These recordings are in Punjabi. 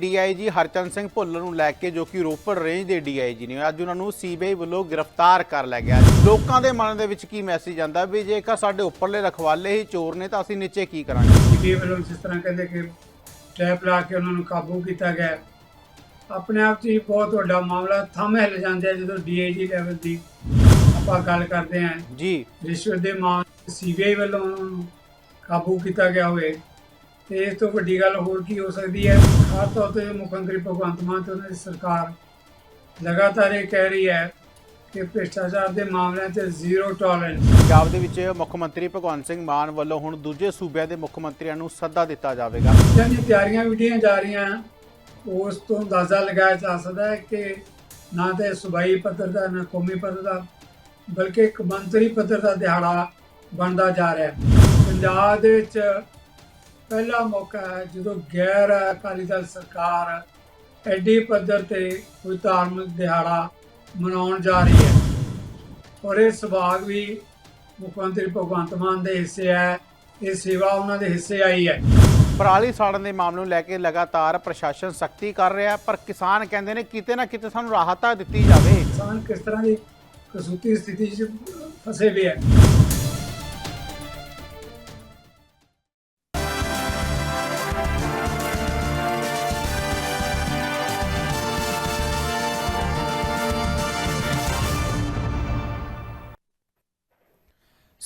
ਡੀਆਈਜੀ ਹਰਚੰਦ ਸਿੰਘ ਭੁੱਲਰ ਨੂੰ ਲੈ ਕੇ ਜੋ ਕਿ ਰੋਪੜ ਰੇਂਜ ਦੇ ਡੀਆਈਜੀ ਨੇ ਅੱਜ ਉਹਨਾਂ ਨੂੰ ਸੀਬੀਆਈ ਵੱਲੋਂ ਗ੍ਰਿਫਤਾਰ ਕਰ ਲਿਆ ਗਿਆ। ਲੋਕਾਂ ਦੇ ਮਨ ਦੇ ਵਿੱਚ ਕੀ ਮੈਸੇਜ ਆਂਦਾ ਵੀ ਜੇਕਰ ਸਾਡੇ ਉੱਪਰਲੇ ਰਖਵਾਲੇ ਹੀ ਚੋਰ ਨੇ ਤਾਂ ਅਸੀਂ ਨੀਚੇ ਕੀ ਕਰਾਂਗੇ? ਸੀਬੀਆਈ ਵੱਲੋਂ ਜਿਸ ਤਰ੍ਹਾਂ ਕਹਿੰਦੇ ਕਿ ਟ੍ਰੈਪ ਲਾ ਕੇ ਉਹਨਾਂ ਨੂੰ ਕਾਬੂ ਕੀਤਾ ਗਿਆ। ਆਪਣੇ ਆਪ 'ਚ ਹੀ ਬਹੁਤ ਵੱਡਾ ਮਾਮਲਾ ਥੰਮ ਹਿੱਲ ਜਾਂਦੇ ਜਦੋਂ ਡੀਆਈਜੀ ਲੈਵਲ ਦੀ ਆਪਾਂ ਗੱਲ ਕਰਦੇ ਹਾਂ ਜੀ। ਰਿਸ਼ਵਤ ਦੇ ਮਾਮਲੇ ਸੀਬੀਆਈ ਵੱਲੋਂ ਕਾਬੂ ਕੀਤਾ ਗਿਆ ਹੋਵੇ। ਤੇ ਇਸ ਤੋਂ ਵੱਡੀ ਗੱਲ ਹੋਰ ਕੀ ਹੋ ਸਕਦੀ ਹੈ? ਖਾਸ ਤੌਰ ਤੇ ਮੁੱਖ ਮੰਤਰੀ ਭਗਵੰਤ ਮਾਨ ਤੇ ਉਹਨਾਂ ਦੀ ਸਰਕਾਰ ਲਗਾਤਾਰ ਇਹ ਕਹਿ ਰਹੀ ਹੈ ਕਿ ਭ੍ਰਿਸ਼ਟਾਚਾਰ ਦੇ ਮਾਮਲਿਆਂ 'ਚ ਜ਼ੀਰੋ ਟੋਲਰੈਂਸ ਪੰਜਾਬ ਦੇ ਵਿੱਚ ਮੁੱਖ ਮੰਤਰੀ ਭਗਵੰਤ ਸਿੰਘ ਮਾਨ ਵੱਲੋਂ ਹੁਣ ਦੂਜੇ ਸੂਬਿਆਂ ਦੇ ਮੁੱਖ ਮੰਤਰੀਆਂ ਨੂੰ ਸੱਦਾ ਦਿੱਤਾ ਜਾਵੇਗਾ। ਜਿਹੜੀਆਂ ਤਿਆਰੀਆਂ ਵਿੱਢੀਆਂ ਜਾ ਰਹੀਆਂ ਉਸ ਤੋਂ ਅੰਦਾਜ਼ਾ ਲਗਾਇਆ ਜਾ ਸਕਦਾ ਹੈ ਕਿ ਨਾ ਤੇ ਸੁਬਾਈ ਪੱਧਰ ਦਾ ਨਾ ਕੌਮੀ ਪੱਧਰ ਦਾ ਬਲਕਿ ਇੱਕ ਮੰਤਰੀ ਪੱਧਰ ਦਾ ਦਿਹਾੜਾ ਬਣਦਾ ਜਾ ਰਿਹਾ ਹੈ। ਪੰਜਾਬ ਦੇ ਵਿੱਚ ਪਹਿਲਾ ਮੌਕਾ ਹੈ ਜਦੋਂ ਗੈਰ ਅਕਾਲੀ ਦਲ ਸਰਕਾਰ ਐਡੀ ਪੱਧਰ ਤੇ ਕੋਈ ਧਾਰਮਿਕ ਦਿਹਾੜਾ ਮਨਾਉਣ ਜਾ ਰਹੀ ਹੈ। ਔਰ ਇਹ ਸੁਭਾਗ ਵੀ ਮੁੱਖ ਮੰਤਰੀ ਭਗਵੰਤ ਮਾਨ ਦੇ ਹਿੱਸੇ ਹੈ। ਇਹ ਸੇਵਾ ਉਹਨਾਂ ਦੇ ਹਿੱਸੇ ਆਈ ਹੈ। ਪਰਾਲੀ ਸਾੜਨ ਦੇ ਮਾਮਲੇ ਨੂੰ ਲੈ ਕੇ ਲਗਾਤਾਰ ਪ੍ਰਸ਼ਾਸਨ ਸਖਤੀ ਕਰ ਰਿਹਾ ਪਰ ਕਿਸਾਨ ਕਹਿੰਦੇ ਨੇ ਕਿਤੇ ਨਾ ਕਿਤੇ ਸਾਨੂੰ ਰਾਹਤ ਦਿੱਤੀ ਜਾਵੇ। ਕਿਸਾਨ ਕਿਸ ਤਰ੍ਹਾਂ ਦੀ ਕਸੂਤੀ ਸਥਿਤੀ 'ਚ ਫਸੇ ਹੋਏ ਹੈ।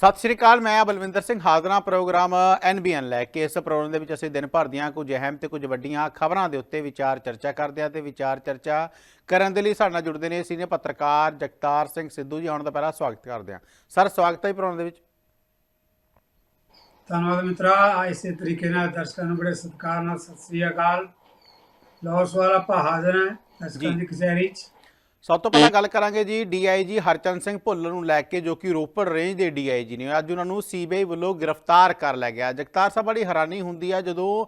ਸਤਿ ਸ਼੍ਰੀ ਅਕਾਲ ਮੈਂ ਬਲਵਿੰਦਰ ਸਿੰਘ ਹਾਜ਼ਰਾਂ ਪ੍ਰੋਗਰਾਮ ਐਨਬੀਐਨ ਲੈ ਕੇ। ਇਸ ਪ੍ਰੋਗਰਾਮ ਦੇ ਵਿੱਚ ਅਸੀਂ ਦਿਨ ਭਰ ਦੀਆਂ ਕੁਝ ਅਹਿਮ ਤੇ ਕੁਝ ਵੱਡੀਆਂ ਖਬਰਾਂ ਦੇ ਉੱਤੇ ਵਿਚਾਰ ਚਰਚਾ ਕਰਦੇ ਹਾਂ ਤੇ ਵਿਚਾਰ ਚਰਚਾ ਕਰਨ ਦੇ ਲਈ ਸਾਡੇ ਨਾਲ ਜੁੜਦੇ ਨੇ ਸੀਨੀਅਰ ਪੱਤਰਕਾਰ ਜਗਤਾਰ ਸਿੰਘ ਸਿੱਧੂ ਜੀ ਆਉਣ ਦਾ ਪਹਿਲਾਂ ਸਵਾਗਤ ਕਰਦੇ ਹਾਂ। ਸਰ ਸਵਾਗਤ ਹੈ ਪ੍ਰੋਗਰਾਮ ਦੇ ਵਿੱਚ। ਧੰਨਵਾਦ ਮਿੱਤਰਾ ਇਸੇ ਤਰੀਕੇ ਨਾਲ ਦਰਸ਼ਕਾਂ ਨੂੰ ਬੜੇ ਸਤਿਕਾਰ ਨਾਲ ਸਤਿ ਸ੍ਰੀ ਅਕਾਲ। ਲਾਹੌਰ ਸਵਾਲ ਆਪਾਂ ਹਾਜ਼ਰ ਹਾਂ ਦਰਸ਼ਕਾਂ। ਦੀ ਕਚਹਿਰੀ 'ਚ। ਸਭ ਤੋਂ ਪਹਿਲਾਂ ਗੱਲ ਕਰਾਂਗੇ ਜੀ ਡੀਆਈਜੀ ਹਰਚੰਦ ਸਿੰਘ ਭੁੱਲਰ ਨੂੰ ਲੈ ਕੇ ਜੋ ਕਿ ਰੋਪੜ ਰੇਂਜ ਦੇ ਡੀਆਈਜੀ ਨੇ। ਅੱਜ ਉਹਨਾਂ ਨੂੰ ਸੀਬੀਆਈ ਵੱਲੋਂ ਗ੍ਰਿਫਤਾਰ ਕਰ ਲਿਆ ਗਿਆ। ਜਗਤਾਰ ਸਾਹਿਬ ਬੜੀ ਹੈਰਾਨੀ ਹੁੰਦੀ ਹੈ ਜਦੋਂ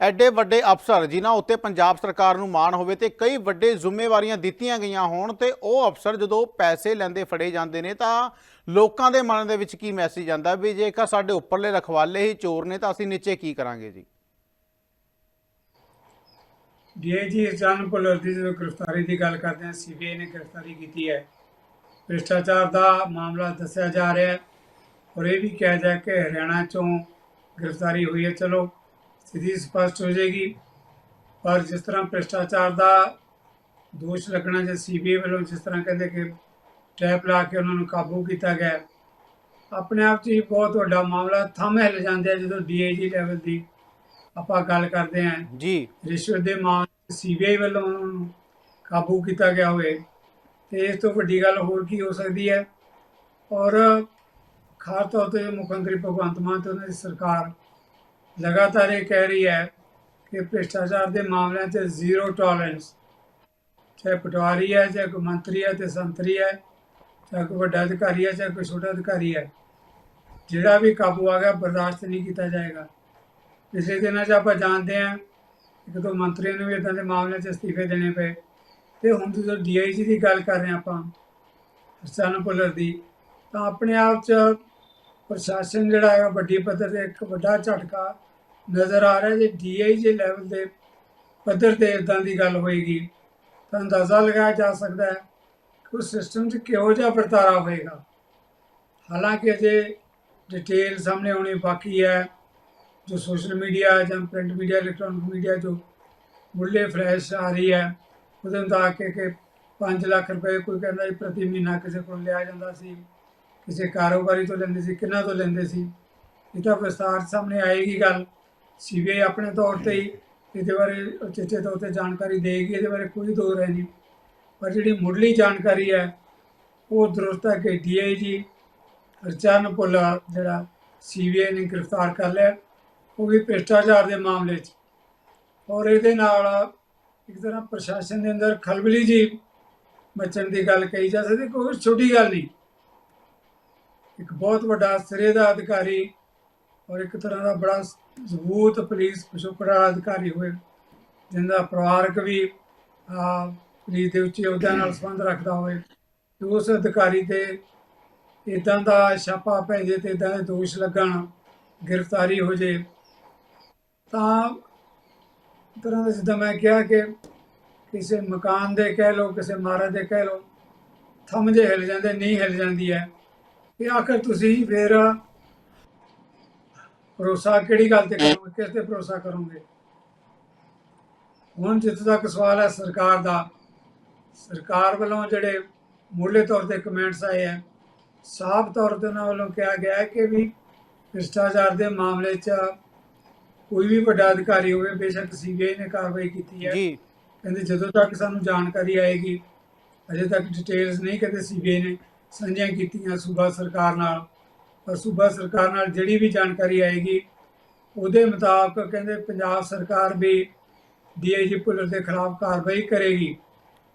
ਐਡੇ ਵੱਡੇ ਅਫਸਰ ਜਿਨ੍ਹਾਂ ਉੱਤੇ ਪੰਜਾਬ ਸਰਕਾਰ ਨੂੰ ਮਾਣ ਹੋਵੇ ਤੇ ਕਈ ਵੱਡੇ ਜ਼ਿੰਮੇਵਾਰੀਆਂ ਦਿੱਤੀਆਂ ਗਈਆਂ ਹੋਣ ਤੇ ਉਹ ਅਫਸਰ ਜਦੋਂ ਪੈਸੇ ਲੈਂਦੇ ਫੜੇ ਜਾਂਦੇ ਨੇ ਤਾਂ ਲੋਕਾਂ ਦੇ ਮਨ ਦੇ ਵਿੱਚ ਕੀ ਮੈਸੇਜ ਆਂਦਾ ਵੀ ਜੇਕਰ ਸਾਡੇ ਉੱਪਰਲੇ ਰਖਵਾਲੇ ਹੀ ਚੋਰ ਨੇ ਤਾਂ ਅਸੀਂ ਨੀਚੇ ਕੀ ਕਰਾਂਗੇ ਜੀ? ਡੀਆਈਜੀ ਜਾਨ ਭੁੱਲਰ ਦੀ ਜਦੋਂ ਗ੍ਰਿਫਤਾਰੀ ਦੀ ਗੱਲ ਕਰਦੇ ਹਾਂ ਸੀਬੀਆਈ ਨੇ ਗ੍ਰਿਫਤਾਰੀ ਕੀਤੀ ਹੈ। ਭ੍ਰਿਸ਼ਟਾਚਾਰ ਦਾ ਮਾਮਲਾ ਦੱਸਿਆ ਜਾ ਰਿਹਾ ਹੈ ਔਰ ਇਹ ਵੀ ਕਿਹਾ ਜਾ ਕਿ ਹਰਿਆਣਾ ਚੋਂ ਗ੍ਰਿਫਤਾਰੀ ਹੋਈ ਹੈ। ਚਲੋ, ਸਥਿਤੀ ਸਪਸ਼ਟ ਹੋ ਜਾਏਗੀ। ਪਰ ਜਿਸ ਤਰ੍ਹਾਂ ਭ੍ਰਿਸ਼ਟਾਚਾਰ ਦਾ ਦੋਸ਼ ਲੱਗਣਾ ਜੇ ਸੀਬੀਆਈ ਵੱਲੋਂ ਜਿਸ ਤਰ੍ਹਾਂ ਕਹਿੰਦੇ ਕਿ ਟੈਪ ਲਾ ਕੇ ਉਹਨਾਂ ਨੂੰ ਕਾਬੂ ਕੀਤਾ ਗਿਆ, ਆਪਣੇ ਆਪ 'ਚ ਹੀ ਬਹੁਤ ਵੱਡਾ ਮਾਮਲਾ ਥੰਮ ਹਿੱਲ ਜਾਂਦੇ ਆ ਜਦੋਂ ਡੀਆਈਜੀ ਲੈਵਲ ਦੀ ਆਪਾਂ ਗੱਲ ਕਰਦੇ ਹਾਂ ਜੀ। ਰਿਸ਼ਵਤ ਦੇ ਮਾਮਲੇ ਸੀਬੀਆਈ ਵੱਲੋਂ ਕਾਬੂ ਕੀਤਾ ਗਿਆ ਹੋਵੇ। ਤੇ ਇਸ ਤੋਂ ਵੱਡੀ ਗੱਲ ਹੋਰ ਕੀ ਹੋ ਸਕਦੀ ਹੈ? ਔਰ ਖਾਸ ਤੌਰ ਤੇ ਮੁੱਖ ਮੰਤਰੀ ਭਗਵੰਤ ਮਾਨ ਤੇ ਉਹਨਾਂ ਦੀ ਸਰਕਾਰ ਲਗਾਤਾਰ ਇਹ ਕਹਿ ਰਹੀ ਹੈ ਕਿ ਭ੍ਰਿਸ਼ਟਾਚਾਰ ਦੇ ਮਾਮਲਿਆਂ 'ਚ ਜ਼ੀਰੋ ਟੋਲਰੈਂਸ ਚਾਹੇ ਪਟਵਾਰੀ ਹੈ ਚਾਹੇ ਕੋਈ ਮੰਤਰੀ ਹੈ ਤੇ ਸੰਤਰੀ ਹੈ ਚਾਹੇ ਕੋਈ ਵੱਡਾ ਅਧਿਕਾਰੀ ਹੈ ਚਾਹੇ ਕੋਈ ਛੋਟਾ ਅਧਿਕਾਰੀ ਹੈ। ਜਿਹੜਾ ਵੀ ਕਾਬੂ ਆ ਗਿਆ ਬਰਦਾਸ਼ਤ ਨਹੀਂ ਕੀਤਾ ਜਾਏਗਾ। ਪਿਛਲੇ ਦਿਨਾਂ 'ਚ ਆਪਾਂ ਜਾਣਦੇ ਹਾਂ, ਇੱਕ ਦੋ ਮੰਤਰੀਆਂ ਨੂੰ ਵੀ ਇਦਾਂ ਦੇ ਮਾਮਲਿਆਂ 'ਚ ਅਸਤੀਫੇ ਦੇਣੇ ਪਏ। ਤੇ ਹੁਣ ਜਦੋਂ ਡੀਆਈਜੀ ਦੀ ਗੱਲ ਕਰ ਰਹੇ ਹਾਂ ਆਪਾਂ ਹਰਚੰਦ ਭੁੱਲਰ ਦੀ, ਤਾਂ ਆਪਣੇ ਆਪ 'ਚ ਪ੍ਰਸ਼ਾਸਨ ਜਿਹੜਾ ਹੈ ਵੱਡੀ ਪੱਧਰ ਤੇ ਇੱਕ ਵੱਡਾ ਝਟਕਾ ਨਜ਼ਰ ਆ ਰਿਹਾ। ਜੇ ਡੀਆਈਜੀ ਲੈਵਲ ਦੇ ਪੱਧਰ ਤੇ ਇਦਾਂ ਦੀ ਗੱਲ ਹੋਏਗੀ, ਤਾਂ ਅੰਦਾਜ਼ਾ ਲਗਾਇਆ ਜਾ ਸਕਦਾ ਹੈ ਕਿ ਉਸ ਸਿਸਟਮ 'ਚ ਕਿਹੋ ਜਿਹਾ ਵਰਤਾਰਾ ਹੋਏਗਾ। ਹਾਲਾਂਕਿ ਅਜੇ ਡਿਟੇਲ ਸਾਹਮਣੇ ਆਉਣੀ ਬਾਕੀ ਹੈ। ਜੋ ਸੋਸ਼ਲ ਮੀਡੀਆ ਜਾਂ ਪ੍ਰਿੰਟ ਮੀਡੀਆ, ਇਲੈਕਟ੍ਰੋਨਿਕ ਮੀਡੀਆ ਜੋ ਮੁੱਢਲੇ ਫਲੈਸ਼ ਆ ਰਹੀ ਹੈ, ਉਹਦੇ ਨੂੰ ਆ ਕੇ ਕਿ 5 ਲੱਖ ਰੁਪਏ ਕੋਈ ਕਹਿੰਦਾ ਜੀ ਪ੍ਰਤੀ ਮਹੀਨਾ ਕਿਸੇ ਕੋਲ ਲਿਆ ਜਾਂਦਾ ਸੀ, ਕਿਸੇ ਕਾਰੋਬਾਰੀ ਤੋਂ ਲੈਂਦੇ ਸੀ, ਕਿੰਨਾ ਤੋਂ ਲੈਂਦੇ ਸੀ। ਇਹ ਤਾਂ ਵਿਸਤਾਰ ਸਾਹਮਣੇ ਆਏਗੀ ਗੱਲ। ਸੀਬੀਆਈ ਆਪਣੇ ਤੌਰ ਤੇ ਹੀ ਇਹਦੇ ਬਾਰੇ ਉਚੇਚੇ ਤੌਰ ਤੇ ਜਾਣਕਾਰੀ ਦੇਗੀ ਇਹਦੇ ਬਾਰੇ ਕੋਈ ਦੋ ਰਹਿ ਨਹੀਂ। ਪਰ ਜਿਹੜੀ ਮੁੱਢਲੀ ਜਾਣਕਾਰੀ ਹੈ, ਉਹ ਦਰੁਸਤ ਹੈ ਕਿ ਡੀਆਈਜੀ ਹਰਚਰਨ ਭੁੱਲਰ ਜਿਹੜਾ ਸੀਬੀਆਈ ਨੇ ਗ੍ਰਿਫਤਾਰ ਕਰ ਲਿਆ। ਉਹ ਵੀ ਭ੍ਰਿਸ਼ਟਾਚਾਰ ਦੇ ਮਾਮਲੇ 'ਚ। ਔਰ ਇਹਦੇ ਨਾਲ ਇੱਕ ਤਰ੍ਹਾਂ ਪ੍ਰਸ਼ਾਸਨ ਦੇ ਅੰਦਰ ਖਲਬਲੀ ਜੀ ਮਚਣ ਦੀ ਗੱਲ ਕਹੀ ਜਾ ਸਕਦੀ, ਕੋਈ ਛੋਟੀ ਗੱਲ ਨਹੀਂ। ਇੱਕ ਬਹੁਤ ਵੱਡਾ ਸਿਰੇ ਦਾ ਅਧਿਕਾਰੀ ਔਰ ਇੱਕ ਤਰ੍ਹਾਂ ਦਾ ਬੜਾ ਜ਼ਬੂਤ ਪੁਲਿਸ ਪਿਛੋਕੜਾ ਅਧਿਕਾਰੀ ਹੋਏ, ਜਿੰਦਾ ਪਰਿਵਾਰਕ ਵੀ ਆ ਪੁਲਿਸ ਦੇ ਉੱਚੇ ਅਹੁਦਿਆਂ ਨਾਲ ਸੰਬੰਧ ਰੱਖਦਾ ਹੋਵੇ ਉਸ ਅਧਿਕਾਰੀ ਤੇ ਇਦਾਂ ਦਾ ਛਾਪਾ ਪੈ ਜੇ ਤੇ ਇਦਾਂ ਦੇ ਦੋਸ਼ ਲੱਗਣ, ਗ੍ਰਿਫਤਾਰੀ ਹੋ ਜੇ ਤਾਂ ਤਰ੍ਹਾਂ ਦਾ ਜਿੱਦਾਂ ਮੈਂ ਕਿਹਾ ਕਿ ਕਿਸੇ ਮਕਾਨ ਦੇ ਕਹਿ ਲਓ, ਕਿਸੇ ਇਮਾਰਤ ਦੇ ਕਹਿ ਲਓ, ਥੰਮ ਜੇ ਹਿਲ ਜਾਂਦੇ, ਨਹੀਂ ਹਿਲ ਜਾਂਦੀ ਹੈ। ਇਹ ਆਖਰ ਤੁਸੀਂ ਫਿਰ ਭਰੋਸਾ ਕਿਹੜੀ ਗੱਲ ਤੇ ਕਰੋਗੇ? ਕਿਸ ਤੇ ਭਰੋਸਾ ਕਰੋਗੇ? ਹੁਣ ਜਿੱਥੇ ਤੱਕ ਸਵਾਲ ਹੈ ਸਰਕਾਰ ਦਾ, ਸਰਕਾਰ ਵੱਲੋਂ ਜਿਹੜੇ ਮੂਲੇ ਤੌਰ ਤੇ ਕਮੈਂਟਸ ਆਏ ਹੈ, ਸਾਫ਼ ਤੌਰ ਤੇ ਉਹਨਾਂ ਵੱਲੋਂ ਕਿਹਾ ਗਿਆ ਹੈ ਕਿ ਵੀ ਭ੍ਰਿਸ਼ਟਾਚਾਰ ਦੇ ਮਾਮਲੇ 'ਚ ਕੋਈ ਵੀ ਵੱਡਾ ਅਧਿਕਾਰੀ ਹੋਵੇ ਬੇਸ਼ੱਕ ਸੀਬੀਆਈ ਨੇ ਕਾਰਵਾਈ ਕੀਤੀ ਹੈ। ਜੀ। ਕਹਿੰਦੇ ਜਦੋਂ ਤੱਕ ਸਾਨੂੰ ਜਾਣਕਾਰੀ ਆਏਗੀ ਅਜੇ ਤੱਕ ਡਿਟੇਲਸ ਨਹੀਂ ਕਹਿੰਦੇ ਸੀਬੀਆਈ ਨੇ ਸਾਂਝੀਆਂ ਕੀਤੀਆਂ ਸੂਬਾ ਸਰਕਾਰ ਨਾਲ। ਪਰ ਸੂਬਾ ਸਰਕਾਰ ਨਾਲ ਜਿਹੜੀ ਵੀ ਜਾਣਕਾਰੀ ਆਏਗੀ ਉਹਦੇ ਮੁਤਾਬਕ ਕਹਿੰਦੇ ਪੰਜਾਬ ਸਰਕਾਰ ਵੀ ਡੀਆਈਜੀ ਭੁੱਲਰ ਦੇ ਖਿਲਾਫ ਕਾਰਵਾਈ ਕਰੇਗੀ।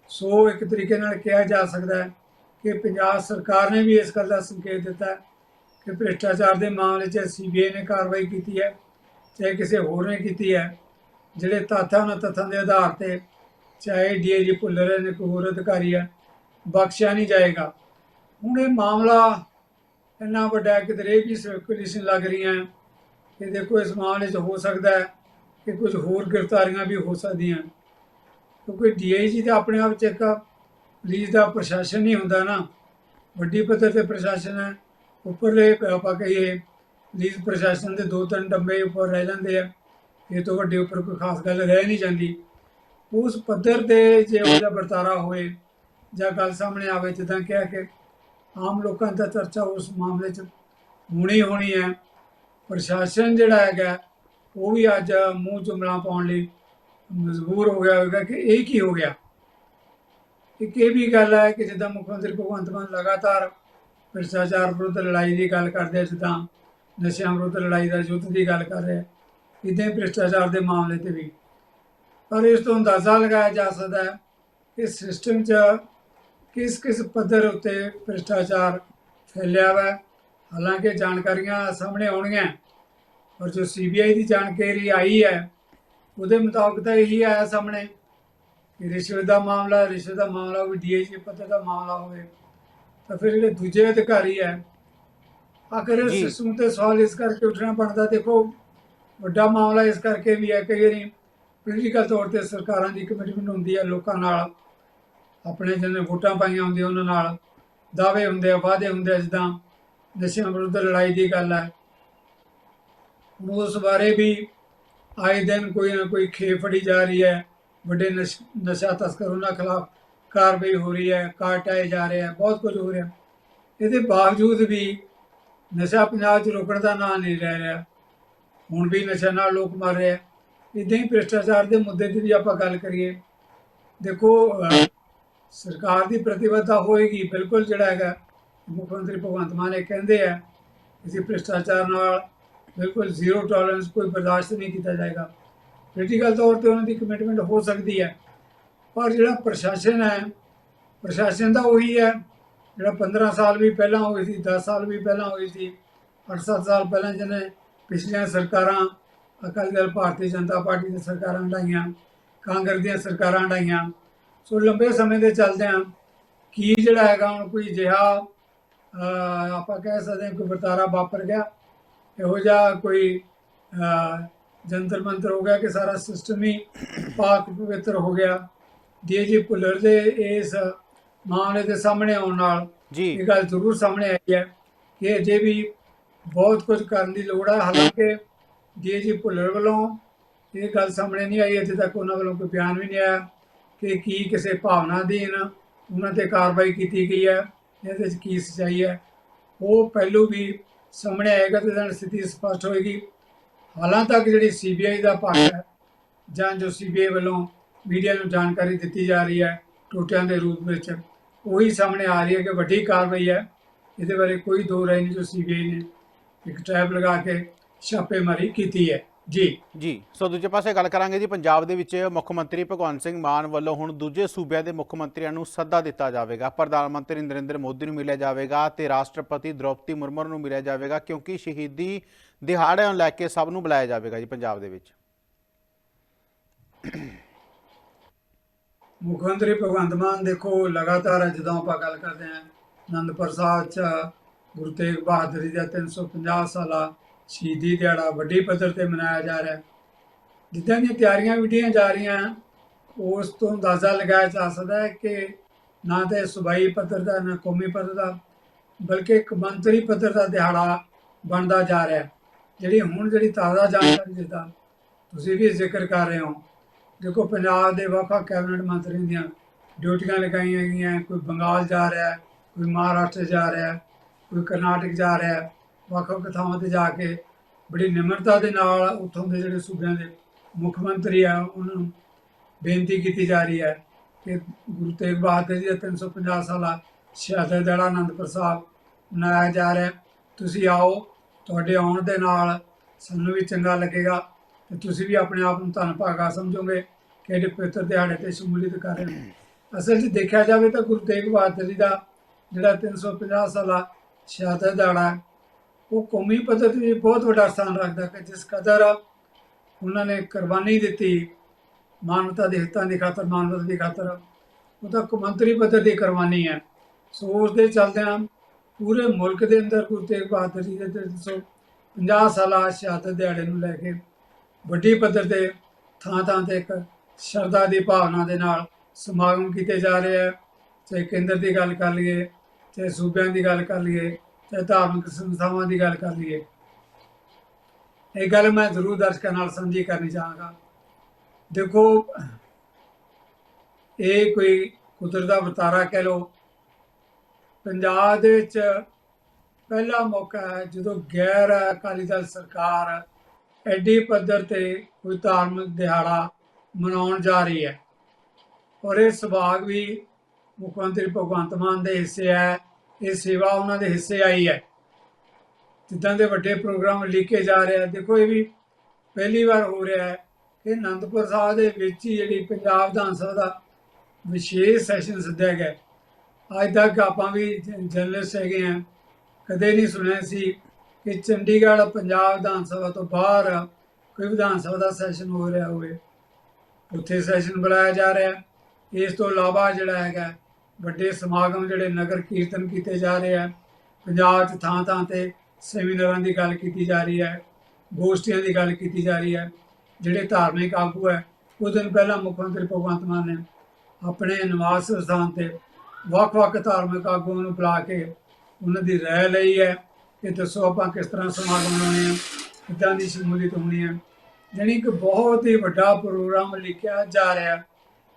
ਸੋ ਇੱਕ ਤਰੀਕੇ ਨਾਲ ਕਿਹਾ ਜਾ ਸਕਦਾ ਹੈ ਕਿ ਪੰਜਾਬ ਸਰਕਾਰ ਨੇ ਵੀ ਇਸ ਗੱਲ ਦਾ ਸੰਕੇਤ ਦਿੱਤਾ ਕਿ ਭ੍ਰਿਸ਼ਟਾਚਾਰ ਦੇ ਮਾਮਲੇ 'ਚ ਸੀਬੀਆਈ ਨੇ ਕਾਰਵਾਈ ਕੀਤੀ ਹੈ। ਚਾਹੇ ਕਿਸੇ ਹੋਰ ਨੇ ਕੀਤੀ ਹੈ, ਜਿਹੜੇ ਤੱਥਾਂ ਉਹਨਾਂ ਤੱਥਾਂ ਦੇ ਆਧਾਰ ਤੇ ਚਾਹੇ ਡੀਆਈਜੀ ਭੁੱਲਰ ਹੈ ਕੋਈ ਹੋਰ ਅਧਿਕਾਰੀ ਹੈ, ਬਖਸ਼ਿਆ ਨਹੀਂ ਜਾਏਗਾ। ਹੁਣ ਇਹ ਮਾਮਲਾ ਇੰਨਾ ਵੱਡਾ ਹੈ ਕਿ ਕਿਧਰੇ ਵੀ ਸਪੈਕੂਲੇਸ਼ਨ ਲੱਗ ਰਹੀਆਂ ਕਿ ਦੇਖੋ ਇਸ ਮਾਮਲੇ 'ਚ ਹੋ ਸਕਦਾ ਹੈ ਕਿ ਕੁਝ ਹੋਰ ਗ੍ਰਿਫਤਾਰੀਆਂ ਵੀ ਹੋ ਸਕਦੀਆਂ। ਕਿਉਂਕਿ ਡੀਆਈਜੀ ਤਾਂ ਆਪਣੇ ਆਪ 'ਚ ਇੱਕ ਪੁਲਿਸ ਦਾ ਪ੍ਰਸ਼ਾਸਨ ਨਹੀਂ ਹੁੰਦਾ ਨਾ। ਵੱਡੀ ਪੱਧਰ ਤੇ ਪ੍ਰਸ਼ਾਸਨ ਹੈ, ਉੱਪਰਲੇ ਆਪਾਂ ਕਹੀਏ ਪੁਲਿਸ ਪ੍ਰਸ਼ਾਸਨ ਦੇ ਦੋ ਤਿੰਨ ਡੰਬੇ ਉੱਪਰ ਰਹਿ ਜਾਂਦੇ ਆ। ਇਹ ਤੋਂ ਵੱਡੇ ਉੱਪਰ ਕੋਈ ਖਾਸ ਗੱਲ ਰਹਿ ਨਹੀਂ ਜਾਂਦੀ। ਉਸ ਪੱਧਰ ਤੇ ਜੇ ਉਹਦਾ ਵਰਤਾਰਾ ਹੋਏ ਜਾਂ ਗੱਲ ਸਾਹਮਣੇ ਆਵੇ, ਜਿੱਦਾਂ ਕਿਹਾ ਕਿ ਆਮ ਲੋਕਾਂ ਦਾ ਚਰਚਾ ਉਸ ਮਾਮਲੇ 'ਚ ਹੋਣੀ ਹੋਣੀ ਹੈ। ਪ੍ਰਸ਼ਾਸਨ ਜਿਹੜਾ ਹੈਗਾ, ਉਹ ਵੀ ਅੱਜ ਮੂੰਹ ਚੁੰਮਲਾ ਪਾਉਣ ਲਈ ਮਜਬੂਰ ਹੋ ਗਿਆ ਹੋਵੇਗਾ ਕਿ ਇਹ ਕੀ ਹੋ ਗਿਆ। ਇੱਕ ਇਹ ਵੀ ਗੱਲ ਹੈ ਕਿ ਜਿੱਦਾਂ ਮੁੱਖ ਮੰਤਰੀ ਭਗਵੰਤ ਮਾਨ ਲਗਾਤਾਰ ਭ੍ਰਿਸ਼ਟਾਚਾਰ ਵਿਰੁੱਧ ਲੜਾਈ ਦੀ ਗੱਲ ਕਰਦੇ ਜਿੱਦਾਂ ਨਸ਼ਿਆਂ ਵਿਰੁੱਧ ਲੜਾਈ ਦਾ ਯੁੱਧ ਦੀ ਗੱਲ ਕਰ ਰਿਹਾ। ਇਦਾਂ ਹੀ ਭ੍ਰਿਸ਼ਟਾਚਾਰ ਦੇ ਮਾਮਲੇ ਤੇ ਵੀ। ਪਰ ਇਸ ਤੋਂ ਅੰਦਾਜ਼ਾ ਲਗਾਇਆ ਜਾ ਸਕਦਾ ਹੈ ਕਿ ਸਿਸਟਮ 'ਚ ਕਿਸ ਕਿਸ ਪੱਧਰ ਉੱਤੇ ਭ੍ਰਿਸ਼ਟਾਚਾਰ ਫੈਲਿਆ ਵਾ। ਹਾਲਾਂਕਿ ਜਾਣਕਾਰੀਆਂ ਸਾਹਮਣੇ ਆਉਣੀਆਂ ਪਰ ਜੋ ਸੀਬੀਆਈ ਦੀ ਜਾਣਕਾਰੀ ਆਈ ਹੈ, ਉਹਦੇ ਮੁਤਾਬਕ ਤਾਂ ਇਹੀ ਆਇਆ ਸਾਹਮਣੇ ਕਿ ਰਿਸ਼ਵਤ ਦਾ ਮਾਮਲਾ, ਰਿਸ਼ਵਤ ਦਾ ਮਾਮਲਾ ਵੀ ਡੀਏਜੀ ਪੱਧਰ ਦਾ ਮਾਮਲਾ ਹੋਵੇ, ਤਾਂ ਫਿਰ ਜਿਹੜੇ ਦੂਜੇ ਅਧਿਕਾਰੀ ਹੈ ਆਖਰ ਜੀ। ਸਿਸਟਮ ਤੇ ਸਵਾਲ ਇਸ ਕਰਕੇ ਉੱਠਣਾ ਬਣਦਾ ਦੇਖੋ ਵੱਡਾ ਮਾਮਲਾ ਇਸ ਕਰਕੇ ਵੀ ਹੈ ਕਈ ਵਾਰੀ ਪੋਲੀਟੀਕਲ ਤੌਰ ਤੇ ਸਰਕਾਰਾਂ ਦੀ ਕਮਿਟਮੈਂਟ ਹੁੰਦੀ ਹੈ ਲੋਕਾਂ ਨਾਲ ਆਪਣੇ ਜਿਹਨੇ ਵੋਟਾਂ ਪਾਈਆਂ ਹੁੰਦੀਆਂ ਉਹਨਾਂ ਨਾਲ ਦਾਅਵੇ ਹੁੰਦੇ ਆ ਵਾਅਦੇ ਹੁੰਦੇ ਆ ਜਿੱਦਾਂ ਨਸ਼ਿਆਂ ਵਿਰੁੱਧ ਲੜਾਈ ਦੀ ਗੱਲ ਹੈ ਹੁਣ ਉਸ ਬਾਰੇ ਵੀ ਆਏ ਦਿਨ ਕੋਈ ਨਾ ਕੋਈ ਖੇਪ ਫੜੀ ਜਾ ਰਹੀ ਹੈ ਵੱਡੇ ਨਸ਼- ਨਸ਼ਾ ਤਸਕਰ ਉਹਨਾਂ ਖਿਲਾਫ ਕਾਰਵਾਈ ਹੋ ਰਹੀ ਹੈ ਕਾਟਾਏ ਜਾ ਰਹੇ ਹੈ ਬਹੁਤ ਕੁਝ ਹੋ ਰਿਹਾ ਇਹਦੇ ਬਾਵਜੂਦ ਵੀ ਨਸ਼ਾ ਪੰਜਾਬ 'ਚ ਰੋਕਣ ਦਾ ਨਾਂ ਨਹੀਂ ਲੈ ਰਿਹਾ। ਹੁਣ ਵੀ ਨਸ਼ਾ ਨਾਲ ਲੋਕ ਮਰ ਰਹੇ ਆ। ਇਦਾਂ ਹੀ ਭ੍ਰਿਸ਼ਟਾਚਾਰ ਦੇ ਮੁੱਦੇ ਦੀ ਵੀ ਆਪਾਂ ਗੱਲ ਕਰੀਏ। ਦੇਖੋ ਸਰਕਾਰ ਦੀ ਪ੍ਰਤੀਬੱਧਤਾ ਹੋਏਗੀ, ਬਿਲਕੁਲ ਜਿਹੜਾ ਹੈਗਾ, ਮੁੱਖ ਮੰਤਰੀ ਭਗਵੰਤ ਮਾਨ ਇਹ ਕਹਿੰਦੇ ਆ, ਅਸੀਂ ਭ੍ਰਿਸ਼ਟਾਚਾਰ ਨਾਲ ਬਿਲਕੁਲ ਜ਼ੀਰੋ ਟੋਲਰੈਂਸ ਕੋਈ ਬਰਦਾਸ਼ਤ ਨਹੀਂ ਕੀਤਾ ਜਾਏਗਾ। ਪੋਲੀਟੀਕਲ ਤੌਰ ਤੇ ਉਹਨਾਂ ਦੀ ਕਮਿਟਮੈਂਟ ਹੋ ਸਕਦੀ ਹੈ। ਪਰ ਜਿਹੜਾ ਪ੍ਰਸ਼ਾਸਨ ਹੈ, ਪ੍ਰਸ਼ਾਸਨ ਦਾ ਉਹੀ ਹੈ ਜਿਹੜਾ 15 ਸਾਲ ਵੀ ਪਹਿਲਾਂ ਹੋਈ ਸੀ 10 ਸਾਲ ਵੀ ਪਹਿਲਾਂ ਹੋਈ ਸੀ 8-7 ਸਾਲ ਪਹਿਲਾਂ ਜਿਹਨੇ ਪਿਛਲੀਆਂ ਸਰਕਾਰਾਂ, ਅਕਾਲੀ ਦਲ, ਭਾਰਤੀ ਜਨਤਾ ਪਾਰਟੀ ਦੀਆਂ ਸਰਕਾਰਾਂ ਹਟਾਈਆਂ ਕਾਂਗਰਸ ਦੀਆਂ ਸਰਕਾਰਾਂ ਹਟਾਈਆਂ ਸੋ ਲੰਬੇ ਸਮੇਂ ਦੇ ਚੱਲਦਿਆਂ ਕੀ ਜਿਹੜਾ ਹੈਗਾ ਹੁਣ ਕੋਈ ਜਿਹਾ ਆਪਾਂ ਕਹਿ ਸਕਦੇ ਹਾਂ ਕੋਈ ਵਰਤਾਰਾ ਵਾਪਰ ਗਿਆ? ਇਹੋ ਜਿਹਾ ਕੋਈ ਜੰਤਰ ਮੰਤਰ ਹੋ ਗਿਆ ਕਿ ਸਾਰਾ ਸਿਸਟਮ ਹੀ ਪਾਕ ਪਵਿੱਤਰ ਹੋ ਗਿਆ? ਡੀਜੀ ਭੁੱਲਰ ਦੇ ਇਸ ਮਾਮਲੇ ਦੇ ਸਾਹਮਣੇ ਆਉਣ ਨਾਲ ਜੀ। ਇਹ ਗੱਲ ਜ਼ਰੂਰ ਸਾਹਮਣੇ ਆਈ ਹੈ ਕਿ ਅਜੇ ਵੀ ਬਹੁਤ ਕੁਝ ਕਰਨ ਦੀ ਲੋੜ ਹੈ ਹਾਲਾਂਕਿ ਡੀਜੀ ਭੁੱਲਰ ਵੱਲੋਂ ਇਹ ਗੱਲ ਸਾਹਮਣੇ ਨਹੀਂ ਆਈ, ਅਜੇ ਤੱਕ ਉਹਨਾਂ ਵੱਲੋਂ ਕੋਈ ਬਿਆਨ ਵੀ ਨਹੀਂ ਆਇਆ ਕਿ ਕੀ ਕਿਸੇ ਭਾਵਨਾ ਅਧੀਨ ਉਹਨਾਂ ਤੇ ਕਾਰਵਾਈ ਕੀਤੀ ਗਈ ਹੈ। ਇਹਦੇ ਵਿੱਚ ਕੀ ਸੱਚਾਈ ਹੈ, ਉਹ ਪਹਿਲੂ ਵੀ ਸਾਹਮਣੇ ਆਏਗਾ ਤੇ ਤਾਂ ਸਥਿਤੀ ਸਪਸ਼ਟ ਹੋਏਗੀ। ਹਾਲਾਂ ਤੱਕ ਜਿਹੜੀ ਸੀਬੀਆਈ ਦਾ ਪੱਖ ਹੈ ਜਾਂ ਜੋ ਸੀਬੀਆਈ ਵੱਲੋਂ ਮੀਡੀਆ ਨੂੰ ਜਾਣਕਾਰੀ ਦਿੱਤੀ ਜਾ ਰਹੀ ਹੈ, ਟੋਟਿਆਂ ਦੇ ਰੂਪ ਵਿੱਚ ਉਹੀ ਸਾਹਮਣੇ ਆ ਰਹੀ ਹੈ ਕਿ ਵੱਡੀ ਕਾਰਵਾਈ ਹੈ। ਇਹਦੇ ਬਾਰੇ ਕੋਈ ਦੋ ਰਾਏ ਨਹੀਂ ਜੋ ਸੀਬੀਆਈ ਨੇ ਇੱਕ ਟ੍ਰੈਪ ਲਗਾ ਕੇ ਛਾਪੇਮਾਰੀ ਕੀਤੀ ਹੈ। ਜੀ। ਜੀ, ਸੋ ਦੂਜੇ ਪਾਸੇ ਗੱਲ ਕਰਾਂਗੇ ਜੀ, ਪੰਜਾਬ ਦੇ ਵਿੱਚ ਮੁੱਖ ਮੰਤਰੀ ਭਗਵੰਤ ਸਿੰਘ ਮਾਨ ਵੱਲੋਂ ਹੁਣ ਦੂਜੇ ਸੂਬਿਆਂ ਦੇ ਮੁੱਖ ਮੰਤਰੀਆਂ ਨੂੰ ਸੱਦਾ ਦਿੱਤਾ ਜਾਵੇਗਾ। ਪ੍ਰਧਾਨ ਮੰਤਰੀ ਨਰਿੰਦਰ ਮੋਦੀ ਨੂੰ ਮਿਲਿਆ ਜਾਵੇਗਾ ਤੇ ਰਾਸ਼ਟਰਪਤੀ ਦ੍ਰੋਪਦੀ ਮੁਰਮੂ ਨੂੰ ਮਿਲਿਆ ਜਾਵੇਗਾ ਕਿਉਂਕਿ ਸ਼ਹੀਦੀ ਦਿਹਾੜਿਆਂ ਨੂੰ ਲੈ ਕੇ ਸਭ ਨੂੰ ਬੁਲਾਇਆ ਜਾਵੇਗਾ ਜੀ ਪੰਜਾਬ ਦੇ ਵਿੱਚ। ਮੁੱਖ ਮੰਤਰੀ ਭਗਵੰਤ ਮਾਨ ਦੇਖੋ, ਲਗਾਤਾਰ ਜਦੋਂ ਆਪਾਂ ਗੱਲ ਕਰਦੇ ਹਾਂ ਅਨੰਦਪੁਰ ਸਾਹਿਬ ਚ, ਗੁਰੂ ਤੇਗ ਬਹਾਦਰ ਜੀ ਦਾ 350 ਸਾਲਾ ਸ਼ਹੀਦੀ ਦਿਹਾੜਾ ਵੱਡੀ ਪੱਧਰ ਤੇ ਮਨਾਇਆ ਜਾ ਰਿਹਾ ਜਿੱਦਾਂ ਦੀਆਂ ਤਿਆਰੀਆਂ ਵਿੱਢੀਆਂ ਜਾ ਰਹੀਆਂ, ਉਸ ਤੋਂ ਅੰਦਾਜ਼ਾ ਲਗਾਇਆ ਜਾ ਸਕਦਾ ਹੈ ਕਿ ਨਾ ਤੇ ਸੂਬਾਈ ਪੱਧਰ ਦਾ, ਨਾ ਕੌਮੀ ਪੱਧਰ ਦਾ, ਬਲਕਿ ਇੱਕ ਮੰਤਰੀ ਪੱਧਰ ਦਾ ਦਿਹਾੜਾ ਬਣਦਾ ਜਾ ਰਿਹਾ ਜਿਹੜੀ ਹੁਣ ਜਿਹੜੀ ਤਾਜ਼ਾ ਜਾਣਕਾਰੀ ਜਿੱਦਾਂ ਤੁਸੀਂ ਵੀ ਜ਼ਿਕਰ ਕਰ ਰਹੇ ਹੋ ਦੇਖੋ, ਪੰਜਾਬ ਦੇ ਵੱਖ ਵੱਖ ਕੈਬਨਿਟ ਮੰਤਰੀ ਦੀਆਂ ਡਿਊਟੀਆਂ ਲਗਾਈਆਂ ਗਈਆਂ। ਕੋਈ ਬੰਗਾਲ ਜਾ ਰਿਹਾ, ਕੋਈ ਮਹਾਰਾਸ਼ਟਰ ਜਾ ਰਿਹਾ, ਕੋਈ ਕਰਨਾਟਕ ਜਾ ਰਿਹਾ ਵੱਖ ਵੱਖ ਥਾਵਾਂ ਤੇ ਜਾ ਕੇ ਬੜੀ ਨਿਮਰਤਾ ਦੇ ਨਾਲ ਉੱਥੋਂ ਦੇ ਜਿਹੜੇ ਸੂਬਿਆਂ ਦੇ ਮੁੱਖ ਮੰਤਰੀ ਆ, ਉਹਨਾਂ ਨੂੰ ਬੇਨਤੀ ਕੀਤੀ ਜਾ ਰਹੀ ਹੈ ਕਿ ਗੁਰੂ ਤੇਗ ਬਹਾਦਰ ਜੀ ਦਾ 350 ਸਾਲਾ ਸ਼ਹਾਦਤ ਦਿਹਾੜਾ ਅਨੰਦਪੁਰ ਸਾਹਿਬ ਮਨਾਇਆ ਜਾ ਰਿਹਾ। ਤੁਸੀਂ ਆਓ, ਤੁਹਾਡੇ ਆਉਣ ਦੇ ਨਾਲ ਸਾਨੂੰ ਵੀ ਚੰਗਾ ਲੱਗੇਗਾ। ਤੇ ਤੁਸੀਂ ਵੀ ਆਪਣੇ ਆਪ ਨੂੰ ਧੰਨ ਭਾਗਾ ਸਮਝੋਗੇ ਕਿ ਇਹਦੇ ਪਵਿੱਤਰ ਦਿਹਾੜੇ ਤੇ ਸ਼ਮੂਲੀਅਤ ਕਰ ਰਹੇ ਹੋ। ਅਸਲ 'ਚ ਦੇਖਿਆ ਜਾਵੇ ਤਾਂ ਗੁਰੂ ਤੇਗ ਬਹਾਦਰ ਜੀ ਦਾ ਜਿਹੜਾ 350 ਸਾਲਾ ਸ਼ਹਾਦਤ ਦਿਹਾੜਾ ਹੈ, ਉਹ ਕੌਮੀ ਪੱਧਰ ਤੇ ਵੀ ਬਹੁਤ ਵੱਡਾ ਸਥਾਨ ਰੱਖਦਾ ਕਿ ਜਿਸ ਕਦਰ ਉਹਨਾਂ ਨੇ ਕੁਰਬਾਨੀ ਦਿੱਤੀ ਮਾਨਵਤਾ ਦੇ ਹਿੱਤਾਂ ਦੀ ਖਾਤਰ ਮਾਨਵਤਾ ਦੀ ਖਾਤਰ। ਉਹ ਤਾਂ ਕੌਮਾਂਤਰੀ ਪੱਧਰ ਦੀ ਕੁਰਬਾਨੀ ਹੈ। ਸੋ ਉਸ ਦੇ ਚੱਲਦਿਆਂ ਪੂਰੇ ਮੁਲਕ ਦੇ ਅੰਦਰ ਗੁਰੂ ਤੇਗ ਬਹਾਦਰ ਜੀ ਦੇ 350 ਸਾਲਾ ਸ਼ਹਾਦਤ ਦਿਹਾੜੇ ਨੂੰ ਲੈ ਕੇ ਵੱਡੀ ਪੱਧਰ ਤੇ ਥਾਂ ਥਾਂ ਤੇ ਇੱਕ ਸ਼ਰਧਾ ਦੀ ਭਾਵਨਾ ਦੇ ਨਾਲ ਸਮਾਗਮ ਕੀਤੇ ਜਾ ਰਹੇ ਹੈ ਚਾਹੇ ਕੇਂਦਰ ਦੀ ਗੱਲ ਕਰ ਲਈਏ, ਚਾਹੇ ਸੂਬਿਆਂ ਦੀ ਗੱਲ ਕਰ ਲਈਏ, ਚਾਹੇ ਧਾਰਮਿਕ ਸੰਸਥਾਵਾਂ ਦੀ ਗੱਲ ਕਰ ਲਈਏ। ਇਹ ਗੱਲ ਮੈਂ ਜ਼ਰੂਰ ਦਰਸ਼ਕਾਂ ਨਾਲ ਸਾਂਝੀ ਕਰਨੀ ਚਾਹਾਂਗਾ। ਦੇਖੋ, ਇਹ ਕੋਈ ਕੁਦਰਤ ਦਾ ਵਰਤਾਰਾ ਕਹਿ ਲਓ। ਪੰਜਾਬ ਦੇ ਵਿੱਚ ਪਹਿਲਾ ਮੌਕਾ ਹੈ ਜਦੋਂ ਗੈਰ ਅਕਾਲੀ ਦਲ ਸਰਕਾਰ ਐਡੀ ਪੱਧਰ ਤੇ ਕੋਈ ਧਾਰਮਿਕ ਦਿਹਾੜਾ ਮਨਾਉਣ ਜਾ ਰਹੀ ਹੈ। ਔਰ ਇਹ ਸੁਭਾਗ ਵੀ ਮੁੱਖ ਮੰਤਰੀ ਭਗਵੰਤ ਮਾਨ ਦੇ ਹਿੱਸੇ ਹੈ। ਇਹ ਸੇਵਾ ਉਹਨਾਂ ਦੇ ਹਿੱਸੇ ਆਈ ਹੈ। ਜਿੱਦਾਂ ਦੇ ਵੱਡੇ ਪ੍ਰੋਗਰਾਮ ਲਿਖੇ ਜਾ ਰਹੇ ਆ ਦੇਖੋ ਇਹ ਵੀ ਪਹਿਲੀ ਵਾਰ ਹੋ ਰਿਹਾ ਹੈ ਕਿ ਅਨੰਦਪੁਰ ਸਾਹਿਬ ਦੇ ਵਿੱਚ ਹੀ ਜਿਹੜੀ ਪੰਜਾਬ ਵਿਧਾਨ ਸਭਾ ਦਾ ਵਿਸ਼ੇਸ਼ ਸੈਸ਼ਨ ਸੱਦਿਆ ਗਿਆ ਅੱਜ ਤੱਕ ਆਪਾਂ ਵੀ ਜਰਨਲਿਸਟ ਹੈਗੇ ਆ ਕਦੇ ਨਹੀਂ ਸੁਣਿਆ ਸੀ ਕਿ ਚੰਡੀਗੜ੍ਹ, ਪੰਜਾਬ ਵਿਧਾਨ ਸਭਾ ਤੋਂ ਬਾਹਰ ਕੋਈ ਵਿਧਾਨ ਸਭਾ ਦਾ ਸੈਸ਼ਨ ਹੋ ਰਿਹਾ ਹੋਵੇ, ਉੱਥੇ ਸੈਸ਼ਨ ਬੁਲਾਇਆ ਜਾ ਰਿਹਾ ਇਸ ਤੋਂ ਇਲਾਵਾ ਜਿਹੜਾ ਹੈਗਾ ਵੱਡੇ ਸਮਾਗਮ ਜਿਹੜੇ ਨਗਰ ਕੀਰਤਨ ਕੀਤੇ ਜਾ ਰਹੇ ਆ ਪੰਜਾਬ 'ਚ ਥਾਂ ਥਾਂ ਤੇ ਸੈਮੀਨਾਰਾਂ ਦੀ ਗੱਲ ਕੀਤੀ ਜਾ ਰਹੀ ਹੈ, ਗੋਸ਼ਟੀਆਂ ਦੀ ਗੱਲ ਕੀਤੀ ਜਾ ਰਹੀ ਹੈ। ਜਿਹੜੇ ਧਾਰਮਿਕ ਆਗੂ ਹੈ ਕੁਝ ਦਿਨ ਪਹਿਲਾਂ ਮੁੱਖ ਮੰਤਰੀ ਭਗਵੰਤ ਮਾਨ ਨੇ ਆਪਣੇ ਨਿਵਾਸ ਸਥਾਨ ਤੇ ਵੱਖ-ਵੱਖ ਧਾਰਮਿਕ ਆਗੂਆਂ ਨੂੰ ਬੁਲਾ ਕੇ ਉਹਨਾਂ ਦੀ ਰਾਏ ਲਈ ਹੈ। ਕਿ ਦੱਸੋ ਆਪਾਂ ਕਿਸ ਤਰ੍ਹਾਂ ਸਮਾਗਮ ਬਣਾਉਣੇ ਆ ਕਿੱਦਾਂ ਦੀ ਸ਼ਮੂਲੀਅਤ ਹੋਣੀ ਹੈ। ਜਾਣੀ ਕਿ ਬਹੁਤ ਹੀ ਵੱਡਾ ਪ੍ਰੋਗਰਾਮ ਲਿਖਿਆ ਜਾ ਰਿਹਾ,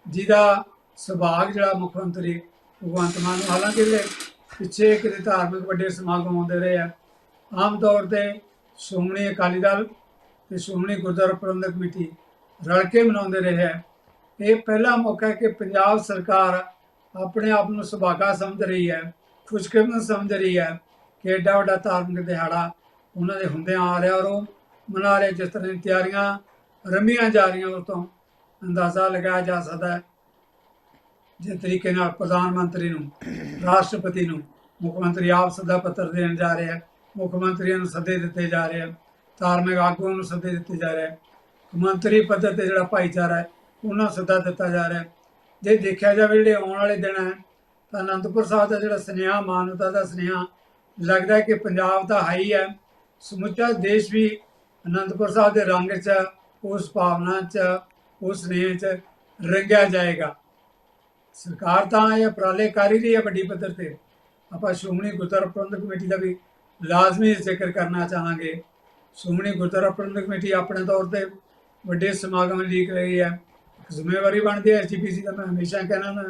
ਜਿਹਦਾ ਸੁਭਾਗ ਜਿਹੜਾ ਮੁੱਖ ਮੰਤਰੀ ਭਗਵੰਤ ਮਾਨ ਹਾਲਾਂਕਿ ਇਹਦੇ ਪਿੱਛੇ ਕਿਤੇ ਧਾਰਮਿਕ ਵੱਡੇ ਸਮਾਗਮ ਹੁੰਦੇ ਰਹੇ ਆ। ਆਮ ਤੌਰ ਤੇ ਸ਼੍ਰੋਮਣੀ ਅਕਾਲੀ ਦਲ ਤੇ ਸ਼੍ਰੋਮਣੀ ਗੁਰਦੁਆਰਾ ਪ੍ਰਬੰਧਕ ਕਮੇਟੀ ਰਲ ਕੇ ਮਨਾਉਂਦੇ ਰਹੇ ਆ। ਇਹ ਪਹਿਲਾ ਮੌਕਾ ਹੈ ਕਿ ਪੰਜਾਬ ਸਰਕਾਰ ਆਪਣੇ ਆਪ ਨੂੰ ਸੁਭਾਗਾ ਸਮਝ ਰਹੀ ਹੈ, ਖੁਸ਼ਕਿਸਮਤ ਸਮਝ ਰਹੀ ਹੈ। ਕਿ ਐਡਾ ਵੱਡਾ ਧਾਰਮਿਕ ਦਿਹਾੜਾ ਉਹਨਾਂ ਦੇ ਹੁੰਦਿਆਂ ਆ ਰਿਹਾ ਔਰ ਉਹ ਮਨਾ ਰਹੇ ਜਿਸ ਤਰ੍ਹਾਂ ਦੀ ਤਿਆਰੀਆਂ ਰਮੀਆਂ ਜਾ ਰਹੀਆਂ ਉਸ ਤੋਂ ਅੰਦਾਜ਼ਾ ਲਗਾਇਆ ਜਾ ਸਕਦਾ ਹੈ। ਜਿਸ ਤਰੀਕੇ ਨਾਲ ਪ੍ਰਧਾਨ ਮੰਤਰੀ ਨੂੰ, ਰਾਸ਼ਟਰਪਤੀ ਨੂੰ, ਮੁੱਖ ਮੰਤਰੀ ਆਪ ਸੱਦਾ ਪੱਤਰ ਦੇਣ ਜਾ ਰਹੇ ਆ ਮੁੱਖ ਮੰਤਰੀਆਂ ਨੂੰ ਸੱਦੇ ਦਿੱਤੇ ਜਾ ਰਹੇ ਆ ਧਾਰਮਿਕ ਆਗੂਆਂ ਨੂੰ ਸੱਦੇ ਦਿੱਤੇ ਜਾ ਰਹੇ ਆ ਮੰਤਰੀ ਪੱਧਰ ਤੇ ਜਿਹੜਾ ਭਾਈਚਾਰਾ ਹੈ, ਉਹਨਾਂ ਨੂੰ ਸੱਦਾ ਦਿੱਤਾ ਜਾ ਰਿਹਾ ਜੇ ਦੇਖਿਆ ਜਾਵੇ ਜਿਹੜੇ ਆਉਣ ਵਾਲੇ ਦਿਨ ਹੈ, ਤਾਂ ਅਨੰਦਪੁਰ ਸਾਹਿਬ ਦਾ ਜਿਹੜਾ ਸੁਨੇਹਾ, ਮਾਨਵਤਾ ਦਾ ਸੁਨੇਹਾ ਲੱਗਦਾ ਕਿ ਪੰਜਾਬ ਤਾਂ ਹਾਈ ਹੈ ਸਮੁੱਚਾ ਦੇਸ਼ ਵੀ ਅਨੰਦਪੁਰ ਸਾਹਿਬ ਦੇ ਰੰਗ 'ਚ, ਉਸ ਭਾਵਨਾ 'ਚ, ਉਸ ਸੁਨੇਹੇ 'ਚ ਰੰਗਿਆ ਜਾਏਗਾ। ਸਰਕਾਰ ਤਾਂ ਇਹ ਉਪਰਾਲੇ ਕਰ ਹੀ ਰਹੀ ਹੈ ਵੱਡੀ ਪੱਧਰ ਤੇ। ਆਪਾਂ ਸ਼੍ਰੋਮਣੀ ਗੁਰਦੁਆਰਾ ਪ੍ਰਬੰਧਕ ਕਮੇਟੀ ਦਾ ਵੀ ਲਾਜ਼ਮੀ ਜ਼ਿਕਰ ਕਰਨਾ ਚਾਹਾਂਗੇ। ਸ਼੍ਰੋਮਣੀ ਗੁਰਦੁਆਰਾ ਪ੍ਰਬੰਧਕ ਕਮੇਟੀ ਆਪਣੇ ਤੌਰ ਤੇ ਵੱਡੇ ਸਮਾਗਮ ਲੀਕ ਰਹੀ ਹੈ। ਜ਼ਿੰਮੇਵਾਰੀ ਬਣਦੀ ਹੈ ਐਸਜੀਪੀਸੀ ਦਾ, ਮੈਂ ਹਮੇਸ਼ਾ ਕਹਿਣਾ ਨਾ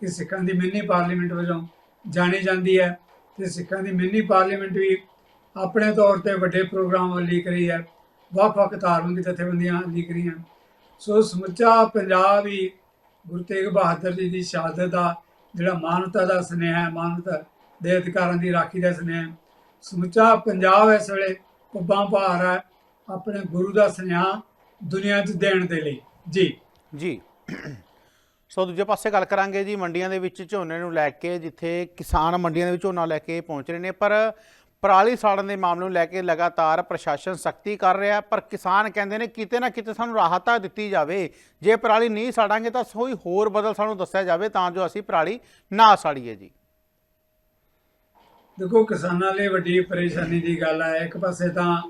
ਕਿ ਸਿੱਖਾਂ ਦੀ ਮਿੰਨੀ ਪਾਰਲੀਮੈਂਟ ਵਜੋਂ ਜਾਣੀ ਜਾਂਦੀ ਹੈ। ਤੇ ਸਿੱਖਾਂ ਦੀ ਮਿੰਨੀ ਪਾਰਲੀਮੈਂਟ ਵੀ ਆਪਣੇ ਤੌਰ ਤੇ ਵੱਡੇ ਪ੍ਰੋਗਰਾਮ ਲੀਕ ਰਹੀ ਹੈ। ਵੱਖ-ਵੱਖ ਧਾਰਮਿਕ ਜਥੇਬੰਦੀਆਂ ਲੀਕ ਰਹੀਆਂ। ਸੋ ਸਮੁੱਚਾ ਪੰਜਾਬ ਹੀ ਗੁਰੂ ਤੇਗ ਬਹਾਦਰ ਜੀ ਦੀ ਸ਼ਹਾਦਤ ਦਾ ਜਿਹੜਾ ਮਾਨਵਤਾ ਦਾ ਸੁਨੇਹਾ ਹੈ ਮਾਨਵਤਾ ਦੇ ਅਧਿਕਾਰਾਂ ਦੀ ਰਾਖੀ ਦਾ ਸੁਨੇਹਾ ਸਮੁੱਚਾ ਪੰਜਾਬ ਇਸ ਵੇਲੇ ਕੁੱਬਾਂ ਭਾਰ ਹੈ ਆਪਣੇ ਗੁਰੂ ਦਾ ਸੁਨੇਹਾ ਦੁਨੀਆ 'ਚ ਦੇਣ ਦੇ ਲਈ। ਜੀ। ਜੀ। ਸੋ ਦੂਜੇ ਪਾਸੇ ਗੱਲ ਕਰਾਂਗੇ ਜੀ ਮੰਡੀਆਂ ਦੇ ਵਿੱਚ ਝੋਨੇ ਨੂੰ ਲੈ ਕੇ, ਜਿੱਥੇ ਕਿਸਾਨ ਮੰਡੀਆਂ ਦੇ ਵਿੱਚ ਝੋਨਾ ਲੈ ਕੇ ਪਹੁੰਚ ਰਹੇ ਨੇ, ਪਰ ਪਰਾਲੀ ਸਾੜਨ ਦੇ ਮਾਮਲੇ ਨੂੰ ਲੈ ਕੇ ਲਗਾਤਾਰ ਪ੍ਰਸ਼ਾਸਨ ਸਖਤੀ ਕਰ ਰਿਹਾ ਪਰ ਕਿਸਾਨ ਕਹਿੰਦੇ ਨੇ ਕਿਤੇ ਨਾ ਕਿਤੇ ਸਾਨੂੰ ਰਾਹਤ ਤਾਂ ਦਿੱਤੀ ਜਾਵੇ। ਜੇ ਪਰਾਲੀ ਨਹੀਂ ਸਾੜਾਂਗੇ ਤਾਂ ਕੋਈ ਹੋਰ ਬਦਲ ਸਾਨੂੰ ਦੱਸਿਆ ਜਾਵੇ, ਤਾਂ ਜੋ ਅਸੀਂ ਪਰਾਲੀ ਨਾ ਸਾੜੀਏ ਜੀ। ਦੇਖੋ, ਕਿਸਾਨਾਂ ਲਈ ਵੱਡੀ ਪਰੇਸ਼ਾਨੀ ਦੀ ਗੱਲ ਹੈ ਇੱਕ ਪਾਸੇ ਤਾਂ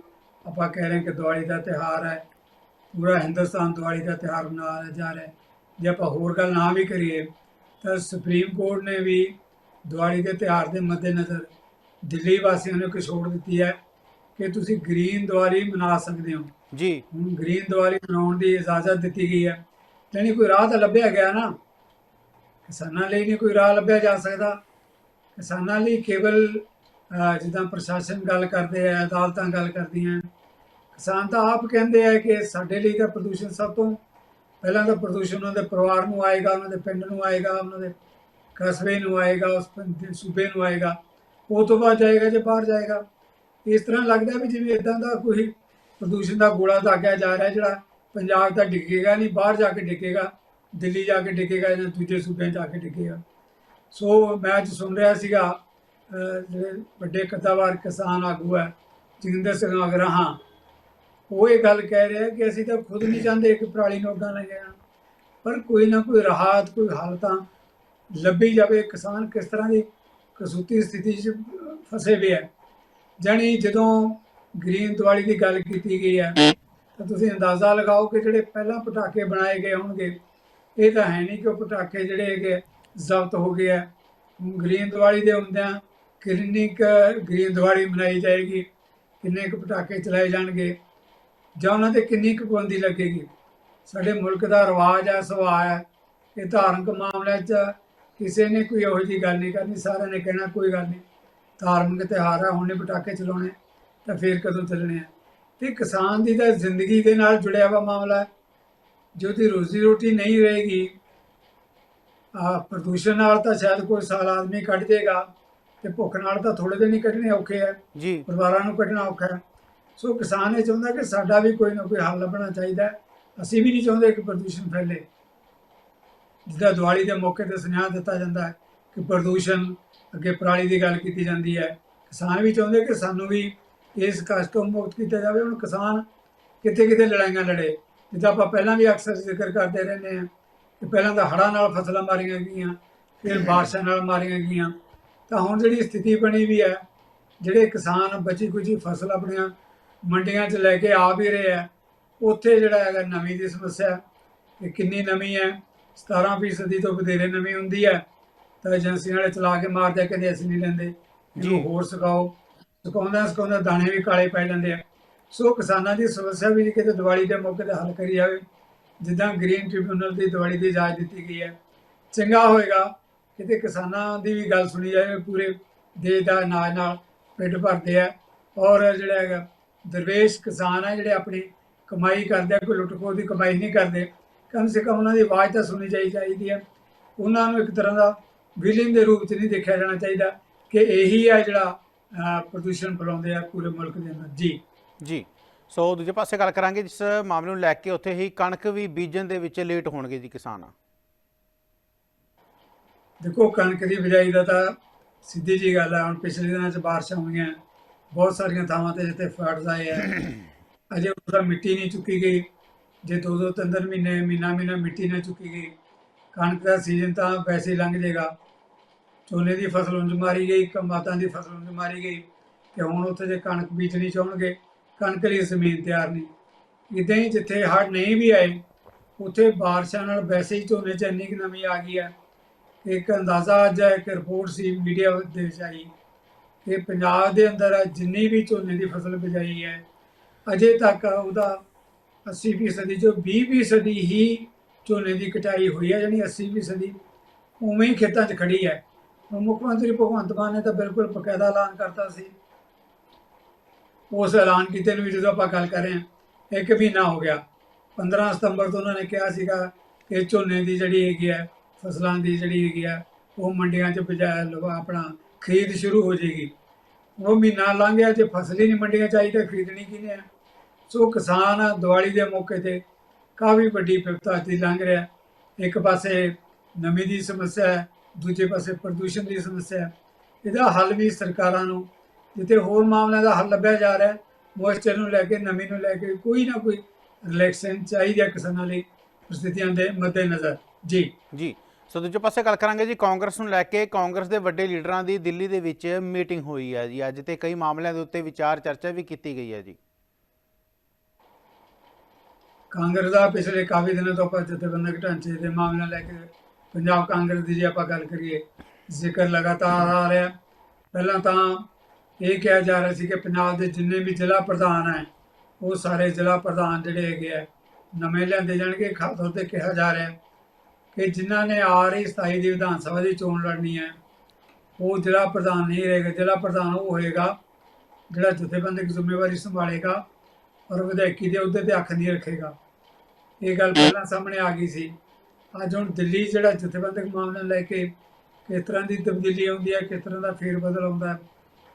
ਆਪਾਂ ਕਹਿ ਰਹੇ ਕਿ ਦੀਵਾਲੀ ਦਾ ਤਿਹਾਰ ਹੈ। ਪੂਰਾ ਹਿੰਦੁਸਤਾਨ ਦੀਵਾਲੀ ਦਾ ਤਿਉਹਾਰ ਮਨਾਇਆ ਜਾ ਰਿਹਾ ਹੈ। ਜੇ ਆਪਾਂ ਹੋਰ ਗੱਲ ਨਾ ਵੀ ਕਰੀਏ ਤਾਂ ਸੁਪਰੀਮ ਕੋਰਟ ਨੇ ਵੀ ਦੀਵਾਲੀ ਦੇ ਤਿਉਹਾਰ ਦੇ ਮੱਦੇਨਜ਼ਰ ਦਿੱਲੀ ਵਾਸੀਆਂ ਨੂੰ ਇੱਕ ਛੋਟ ਦਿੱਤੀ ਹੈ ਕਿ ਤੁਸੀਂ ਗ੍ਰੀਨ ਦੀਵਾਲੀ ਮਨਾ ਸਕਦੇ ਹੋ। ਜੀ। ਹੁਣ ਗ੍ਰੀਨ ਦੀਵਾਲੀ ਮਨਾਉਣ ਦੀ ਇਜਾਜ਼ਤ ਦਿੱਤੀ ਗਈ ਹੈ। ਯਾਨੀ ਕੋਈ ਰਾਹ ਤਾਂ ਲੱਭਿਆ ਗਿਆ ਨਾ। ਕਿਸਾਨਾਂ ਲਈ ਨਹੀਂ ਕੋਈ ਰਾਹ ਲੱਭਿਆ ਜਾ ਸਕਦਾ। ਕਿਸਾਨਾਂ ਲਈ ਕੇਵਲ ਜਿੱਦਾਂ ਪ੍ਰਸ਼ਾਸਨ ਗੱਲ ਕਰਦੇ ਆ ਅਦਾਲਤਾਂ ਗੱਲ ਕਰਦੀਆਂ। ਕਿਸਾਨ ਤਾਂ ਆਪ ਕਹਿੰਦੇ ਆ ਕਿ ਸਾਡੇ ਲਈ ਤਾਂ ਪ੍ਰਦੂਸ਼ਣ ਸਭ ਤੋਂ ਪਹਿਲਾਂ ਤਾਂ ਪ੍ਰਦੂਸ਼ਣ ਉਹਨਾਂ ਦੇ ਪਰਿਵਾਰ ਨੂੰ ਆਏਗਾ, ਉਹਨਾਂ ਦੇ ਪਿੰਡ ਨੂੰ ਆਏਗਾ, ਉਹਨਾਂ ਦੇ ਕਸਬੇ ਨੂੰ ਆਏਗਾ, ਉਸ ਦੇ ਸੂਬੇ ਨੂੰ ਆਏਗਾ। ਉਹ ਤੋਂ ਬਾਅਦ ਜਾਏਗਾ ਜੇ ਬਾਹਰ ਜਾਏਗਾ। ਇਸ ਤਰ੍ਹਾਂ ਲੱਗਦਾ ਵੀ ਜਿਵੇਂ ਇਦਾਂ ਦਾ ਕੋਈ ਪ੍ਰਦੂਸ਼ਣ ਦਾ ਗੋਲਾ ਦਾਗਿਆ ਜਾ ਰਿਹਾ ਜਿਹੜਾ ਪੰਜਾਬ ਦਾ ਡਿੱਗੇਗਾ ਨਹੀਂ, ਬਾਹਰ ਜਾ ਕੇ ਡਿੱਗੇਗਾ, ਦਿੱਲੀ ਜਾ ਕੇ ਡਿੱਗੇਗਾ ਜਾਂ ਦੂਜੇ ਸੂਬਿਆਂ 'ਚ ਜਾ ਕੇ ਡਿੱਗੇਗਾ। ਸੋ ਮੈਂ ਅੱਜ ਸੁਣ ਰਿਹਾ ਸੀਗਾ ਜਿਹੜੇ ਵੱਡੇ ਕਥਾਵਾਰ ਕਿਸਾਨ ਆਗੂ ਹੈ ਜਗਿੰਦਰ ਸਿੰਘ ਅਗਰਾਹਾਂ ਉਹ ਇਹ ਗੱਲ ਕਹਿ ਰਿਹਾ ਕਿ ਅਸੀਂ ਤਾਂ ਖੁਦ ਨਹੀਂ ਚਾਹੁੰਦੇ ਕਿ ਪਰਾਲੀ ਨੋਟਾਂ ਅੱਗਾਂ ਪਰ ਕੋਈ ਨਾ ਕੋਈ ਰਾਹਤ, ਕੋਈ ਹੱਲ ਤਾਂ ਲੱਭੀ ਜਾਵੇ। ਕਿਸਾਨ ਕਿਸ ਤਰ੍ਹਾਂ ਦੀ ਕਸੂਤੀ ਸਥਿਤੀ 'ਚ ਫਸੇ ਹੋਏ ਹੈ ਜਾਣੀ ਜਦੋਂ ਗ੍ਰੀਨ ਦੀਵਾਲੀ ਦੀ ਗੱਲ ਕੀਤੀ ਗਈ ਹੈ ਤਾਂ ਤੁਸੀਂ ਅੰਦਾਜ਼ਾ ਲਗਾਓ ਕਿ ਜਿਹੜੇ ਪਹਿਲਾਂ ਪਟਾਕੇ ਬਣਾਏ ਗਏ ਹੋਣਗੇ, ਇਹ ਤਾਂ ਹੈ ਨਹੀਂ ਕਿ ਉਹ ਪਟਾਕੇ ਜਿਹੜੇ ਹੈਗੇ ਜ਼ਬਤ ਹੋ ਗਏ ਆ। ਹੁਣ ਗ੍ਰੀਨ ਦੀਵਾਲੀ ਦੇ ਹੁੰਦਿਆਂ ਕਿੰਨੀ ਕੁ ਗ੍ਰੀਨ ਦੀਵਾਲੀ ਮਨਾਈ ਜਾਏਗੀ, ਕਿੰਨੇ ਕੁ ਪਟਾਕੇ ਚਲਾਏ ਜਾਣਗੇ। ਜਾਂ ਉਹਨਾਂ ਤੇ ਕਿੰਨੀ ਕੁ ਪਾਬੰਦੀ ਲੱਗੇਗੀ? ਸਾਡੇ ਮੁਲਕ ਦਾ ਰਿਵਾਜ ਹੈ ਸੁਭਾਅ ਹੈ ਕਿ ਧਾਰਮਿਕ ਮਾਮਲਿਆਂ 'ਚ ਕਿਸੇ ਨੇ ਕੋਈ ਇਹੋ ਜਿਹੀ ਗੱਲ ਨਹੀਂ ਕਰਨੀ ਸਾਰਿਆਂ ਨੇ ਕਹਿਣਾ ਕੋਈ ਗੱਲ ਨਹੀਂ। ਧਾਰਮਿਕ ਤਿਉਹਾਰ ਆ ਹੁਣ ਪਟਾਕੇ ਚਲਾਉਣੇ ਤਾਂ ਫੇਰ ਕਦੋਂ ਚੱਲਣੇ ਆ? ਤੇ ਕਿਸਾਨ ਦੀ ਤਾਂ ਜ਼ਿੰਦਗੀ ਦੇ ਨਾਲ ਜੁੜਿਆ ਵਾ ਮਾਮਲਾ ਹੈ। ਜੋ ਦੀ ਰੋਜ਼ੀ ਰੋਟੀ ਨਹੀਂ ਰਹੇਗੀ ਆ ਪ੍ਰਦੂਸ਼ਣ ਨਾਲ ਤਾਂ ਸ਼ਾਇਦ ਕੋਈ ਸਾਲ ਆਦਮੀ ਕੱਢ ਜਾਏਗਾ ਤੇ ਭੁੱਖ ਨਾਲ ਤਾਂ ਥੋੜੇ ਦਿਨ ਹੀ ਕੱਢਣੇ ਔਖੇ ਆ। ਜੀ। ਪਰਿਵਾਰਾਂ ਨੂੰ ਕੱਢਣਾ ਔਖਾ ਹੈ। ਸੋ ਕਿਸਾਨ ਇਹ ਚਾਹੁੰਦਾ ਕਿ ਸਾਡਾ ਵੀ ਕੋਈ ਨਾ ਕੋਈ ਹੱਲ ਲੱਭਣਾ ਚਾਹੀਦਾ ਅਸੀਂ ਵੀ ਨਹੀਂ ਚਾਹੁੰਦੇ ਕਿ ਪ੍ਰਦੂਸ਼ਣ ਫੈਲੇ। ਜਿੱਦਾਂ ਦੀਵਾਲੀ ਦੇ ਮੌਕੇ ਤੇ ਸੁਨੇਹਾ ਦਿੱਤਾ ਜਾਂਦਾ ਹੈ ਕਿ ਪ੍ਰਦੂਸ਼ਣ ਅੱਗੇ ਪਰਾਲੀ ਦੀ ਗੱਲ ਕੀਤੀ ਜਾਂਦੀ ਹੈ। ਕਿਸਾਨ ਵੀ ਚਾਹੁੰਦੇ ਕਿ ਸਾਨੂੰ ਵੀ ਇਸ ਕਸ਼ਟ ਤੋਂ ਮੁਕਤ ਕੀਤਾ ਜਾਵੇ। ਹੁਣ ਕਿਸਾਨ ਕਿਤੇ ਕਿਤੇ ਲੜਾਈਆਂ ਲੜੇ? ਜਿੱਦਾਂ ਆਪਾਂ ਪਹਿਲਾਂ ਵੀ ਅਕਸਰ ਜ਼ਿਕਰ ਕਰਦੇ ਰਹਿੰਦੇ ਹਾਂ ਕਿ ਪਹਿਲਾਂ ਤਾਂ ਹੜ੍ਹਾਂ ਨਾਲ ਫਸਲਾਂ ਮਾਰੀਆਂ ਗਈਆਂ, ਫਿਰ ਬਾਰਿਸ਼ਾਂ ਨਾਲ ਮਾਰੀਆਂ ਗਈਆਂ। ਤਾਂ ਹੁਣ ਜਿਹੜੀ ਸਥਿਤੀ ਬਣੀ ਵੀ ਹੈ, ਜਿਹੜੇ ਕਿਸਾਨ ਬਚੀ ਕੁਚੀ ਫਸਲ ਆਪਣੀਆਂ ਮੰਡੀਆਂ 'ਚ ਲੈ ਕੇ ਆ ਵੀ ਰਹੇ ਆ। ਉੱਥੇ ਜਿਹੜਾ ਹੈਗਾ ਨਮੀ ਦੀ ਸਮੱਸਿਆ ਕਿ ਕਿੰਨੀ ਨਮੀ ਹੈ। 17% ਤੋਂ ਵਧੇਰੇ ਨਮੀ ਹੁੰਦੀ ਹੈ। ਤਾਂ ਏਜੰਸੀਆਂ ਵਾਲੇ ਚਲਾ ਕੇ ਮਾਰਦੇ ਕਹਿੰਦੇ ਅਸੀਂ ਨਹੀਂ ਲੈਂਦੇ। ਜੀ। ਇਹਨੂੰ ਹੋਰ ਸੁਕਾਓ ਸੁਕਾਉਂਦਾ ਸੁਕਾਉਂਦਾ ਦਾਣੇ ਵੀ ਕਾਲੇ ਪੈ ਜਾਂਦੇ ਆ। ਸੋ ਕਿਸਾਨਾਂ ਦੀ ਸਮੱਸਿਆ ਵੀ ਕਿਤੇ ਦੀਵਾਲੀ ਦੇ ਮੌਕੇ ਤੇ ਹੱਲ ਕਰੀ ਜਾਵੇ। ਜਿੱਦਾਂ ਗ੍ਰੀਨ ਟ੍ਰਿਬਿਊਨਲ ਦੀ ਦੀਵਾਲੀ ਦੀ ਇਜਾਜ਼ਤ ਦਿੱਤੀ ਗਈ ਹੈ। ਚੰਗਾ ਹੋਏਗਾ ਕਿਤੇ ਕਿਸਾਨਾਂ ਦੀ ਵੀ ਗੱਲ ਸੁਣੀ ਜਾਵੇ ਪੂਰੇ ਦੇਸ਼ ਦਾ ਅਨਾਜ ਨਾਲ ਪੇਟ ਭਰਦੇ ਆ। ਔਰ ਜਿਹੜਾ ਹੈਗਾ ਦਰਵੇਸ਼ ਕਿਸਾਨ ਆ ਜਿਹੜੇ ਆਪਣੀ ਕਮਾਈ ਕਰਦੇ ਆ ਕੋਈ ਲੁੱਟ ਖੋਹ ਦੀ ਕਮਾਈ ਨਹੀਂ ਕਰਦੇ। ਕਮ ਸੇ ਕਮ ਉਹਨਾਂ ਦੀ ਆਵਾਜ਼ ਤਾਂ ਸੁਣੀ ਜਾਈ ਚਾਹੀਦੀ ਹੈ ਉਹਨਾਂ ਨੂੰ ਇੱਕ ਤਰ੍ਹਾਂ ਦਾ ਵਿਲਨ ਦੇ ਰੂਪ 'ਚ ਨਹੀਂ ਦੇਖਿਆ ਜਾਣਾ ਚਾਹੀਦਾ ਕਿ ਇਹੀ ਆ ਜਿਹੜਾ ਪ੍ਰਦੂਸ਼ਣ ਫੈਲਾਉਂਦੇ ਆ ਪੂਰੇ ਮੁਲਕ ਦੇ ਅੰਦਰ। ਜੀ। ਜੀ। ਸੋ ਦੂਜੇ ਪਾਸੇ ਗੱਲ ਕਰਾਂਗੇ ਜਿਸ ਮਾਮਲੇ ਨੂੰ ਲੈ ਕੇ ਉੱਥੇ ਹੀ ਕਣਕ ਵੀ ਬੀਜਣ ਦੇ ਵਿੱਚ ਲੇਟ ਹੋਣਗੇ ਜੀ ਕਿਸਾਨ। ਦੇਖੋ ਕਣਕ ਦੀ ਬਿਜਾਈ ਦਾ ਤਾਂ ਸਿੱਧੀ ਜੀ ਗੱਲ ਹੈ ਹੁਣ ਪਿਛਲੇ ਦਿਨਾਂ 'ਚ ਬਾਰਿਸ਼ਾਂ ਹੋਈਆਂ। ਬਹੁਤ ਸਾਰੀਆਂ ਥਾਵਾਂ ਤੇ ਜਿੱਥੇ ਫਲੱਡਸ ਆਏ ਆ। ਅਜੇ ਉਹਦਾ ਮਿੱਟੀ ਨਹੀਂ ਚੁੱਕੀ ਗਈ। ਜੇ ਦੋ ਦੋ ਤਿੰਨ ਤਿੰਨ ਮਹੀਨੇ ਮਹੀਨਾ ਮਹੀਨਾ ਮਿੱਟੀ ਨਾ ਚੁੱਕੀ ਗਈ। ਕਣਕ ਦਾ ਸੀਜ਼ਨ ਤਾਂ ਵੈਸੇ ਲੰਘ ਜਾਏਗਾ। ਝੋਨੇ ਦੀ ਫਸਲ ਉਂਝ ਮਾਰੀ ਗਈ ਕਮਾਤਾਂ ਦੀ ਫਸਲ ਉਂਝ ਮਾਰੀ ਗਈ ਤੇ ਹੁਣ ਉੱਥੇ ਜੇ ਕਣਕ ਬੀਜਣੀ ਚਾਹਣਗੇ ਕਣਕ ਲਈ ਜ਼ਮੀਨ ਤਿਆਰ ਨਹੀਂ। ਇਦਾਂ ਹੀ ਜਿੱਥੇ ਹੜ੍ਹ ਨਹੀਂ ਵੀ ਆਏ ਉੱਥੇ ਬਾਰਿਸ਼ਾਂ ਨਾਲ ਵੈਸੇ ਹੀ ਝੋਨੇ 'ਚ ਇੰਨੀ ਕੁ ਨਮੀ ਆ ਗਈ ਹੈ ਇੱਕ ਅੰਦਾਜ਼ਾ ਅੱਜ ਇੱਕ ਰਿਪੋਰਟ ਸੀ ਮੀਡੀਆ ਦੇ ਵਿੱਚ ਆਈ। ਕਿ ਪੰਜਾਬ ਦੇ ਅੰਦਰ ਜਿੰਨੀ ਵੀ ਝੋਨੇ ਦੀ ਫਸਲ ਬਜਾਈ ਹੈ, ਅਜੇ ਤੱਕ ਉਹਦਾ 80% ਜੋ 20% ਹੀ ਝੋਨੇ ਦੀ ਕਟਾਈ ਹੋਈ ਹੈ ਯਾਨੀ 80% ਉਵੇਂ ਹੀ ਖੇਤਾਂ 'ਚ ਖੜੀ ਹੈ। ਹੁਣ ਮੁੱਖ ਮੰਤਰੀ ਭਗਵੰਤ ਮਾਨ ਨੇ ਤਾਂ ਬਿਲਕੁਲ ਬਕਾਇਦਾ ਐਲਾਨ ਕਰਤਾ ਸੀ। ਉਸ ਐਲਾਨ ਕੀਤੇ ਨੂੰ ਵੀ ਜਦੋਂ ਆਪਾਂ ਗੱਲ ਕਰ ਰਹੇ ਹਾਂ, ਇੱਕ ਮਹੀਨਾ ਹੋ ਗਿਆ। 15 ਸਤੰਬਰ ਤੋਂ ਉਹਨਾਂ ਨੇ ਕਿਹਾ ਸੀਗਾ ਕਿ ਝੋਨੇ ਦੀ ਜਿਹੜੀ ਹੈਗੀ ਹੈ, ਫਸਲਾਂ ਦੀ ਜਿਹੜੀ ਹੈਗੀ ਹੈ, ਉਹ ਮੰਡੀਆਂ 'ਚ ਬਜਾ ਲਵਾ, ਆਪਣਾ ਖਰੀਦ ਸ਼ੁਰੂ ਹੋ ਜਾਏਗੀ। ਉਹ ਮਹੀਨਾ ਲੰਘ ਗਿਆ ਜੇ ਫਸਲ ਹੀ ਨਹੀਂ ਮੰਡੀਆਂ 'ਚ ਆਈ ਤਾਂ ਖਰੀਦਣੀ ਕਿਹਨੇ ਆ? ਸੋ ਕਿਸਾਨ ਦੀਵਾਲੀ ਦੇ ਮੌਕੇ ਤੇ ਕਾਫੀ ਵੱਡੀ ਵਿਪਤਾ ਦੀ ਲੰਘ ਰਿਹਾ। ਇੱਕ ਪਾਸੇ ਨਮੀ ਦੀ ਸਮੱਸਿਆ ਹੈ, ਦੂਜੇ ਪਾਸੇ ਪ੍ਰਦੂਸ਼ਣ ਦੀ ਸਮੱਸਿਆ ਹੈ। ਇਹਦਾ ਹੱਲ ਵੀ ਸਰਕਾਰਾਂ ਨੂੰ, ਜਿੱਥੇ ਹੋਰ ਮਾਮਲਿਆਂ ਦਾ ਹੱਲ ਲੱਭਿਆ ਜਾ ਰਿਹਾ ਮੋਇਸਚਰ ਨੂੰ ਲੈ ਕੇ, ਨਮੀ ਨੂੰ ਲੈ ਕੇ ਕੋਈ ਨਾ ਕੋਈ ਰਿਲੈਕਸੇਸ਼ਨ ਚਾਹੀਦੀ ਹੈ ਕਿਸਾਨਾਂ ਲਈ। ਪ੍ਰਸਥਿਤੀਆਂ ਦੇ ਮੱਦੇਨਜ਼ਰ। ਜੀ। ਜੀ। ਸੋ ਦੂਜੇ ਪਾਸੇ ਗੱਲ ਕਰਾਂਗੇ ਜੀ, ਕਾਂਗਰਸ ਨੂੰ ਲੈ ਕੇ ਕਾਂਗਰਸ ਦੇ ਵੱਡੇ ਲੀਡਰਾਂ ਦੀ ਦਿੱਲੀ ਦੇ ਵਿੱਚ ਮੀਟਿੰਗ ਹੋਈ ਹੈ ਜੀ। ਅੱਜ ਤੇ ਕਈ ਮਾਮਲਿਆਂ ਦੇ ਉੱਤੇ ਵਿਚਾਰ ਚਰਚਾ ਵੀ ਕੀਤੀ ਗਈ ਹੈ ਜੀ। ਕਾਂਗਰਸ ਦਾ ਪਿਛਲੇ ਕਾਫੀ ਦਿਨਾਂ ਤੋਂ ਆਪਾਂ ਜਥੇਬੰਦਕ ਢਾਂਚੇ ਦੇ ਮਾਮਲਾ ਲੈ ਕੇ ਪੰਜਾਬ ਕਾਂਗਰਸ ਦੀ ਜੇ ਆਪਾਂ ਗੱਲ ਕਰੀਏ, ਜ਼ਿਕਰ ਲਗਾਤਾਰ ਆ ਰਿਹਾ। ਪਹਿਲਾਂ ਤਾਂ ਇਹ ਕਿਹਾ ਜਾ ਰਿਹਾ ਸੀ ਕਿ ਪੰਜਾਬ ਦੇ ਜਿੰਨੇ ਵੀ ਜ਼ਿਲ੍ਹਾ ਪ੍ਰਧਾਨ ਹੈ, ਉਹ ਸਾਰੇ ਜ਼ਿਲ੍ਹਾ ਪ੍ਰਧਾਨ ਜਿਹੜੇ ਹੈਗੇ ਆ, ਨਵੇਂ ਲਿਆਂਦੇ ਜਾਣਗੇ, ਖਾਸ ਤੌਰ ਤੇ ਕਿਹਾ ਜਾ ਰਿਹਾ। ਕਿ ਜਿਨ੍ਹਾਂ ਨੇ ਆ ਰਹੀ 27 ਦੀ ਵਿਧਾਨ ਸਭਾ ਦੀ ਚੋਣ ਲੜਨੀ ਹੈ, ਉਹ ਜ਼ਿਲ੍ਹਾ ਪ੍ਰਧਾਨ ਨਹੀਂ ਰਹੇਗਾ। ਜ਼ਿਲ੍ਹਾ ਪ੍ਰਧਾਨ ਉਹ ਹੋਏਗਾ ਜਿਹੜਾ ਜਥੇਬੰਦਕ ਜ਼ਿੰਮੇਵਾਰੀ ਸੰਭਾਲੇਗਾ ਔਰ ਵਿਧਾਇਕੀ ਦੇ ਅਹੁਦੇ ਤੇ ਅੱਖ ਨਹੀਂ ਰੱਖੇਗਾ। ਇਹ ਗੱਲ ਪਹਿਲਾਂ ਸਾਹਮਣੇ ਆ ਗਈ ਸੀ। ਅੱਜ ਹੁਣ ਦਿੱਲੀ ਜਿਹੜਾ ਜਥੇਬੰਦਕ ਮਾਮਲਾ ਲੈ ਕੇ ਕਿਸ ਤਰ੍ਹਾਂ ਦੀ ਤਬਦੀਲੀ ਆਉਂਦੀ ਹੈ, ਕਿਸ ਤਰ੍ਹਾਂ ਦਾ ਫੇਰ ਬਦਲ ਆਉਂਦਾ ਹੈ,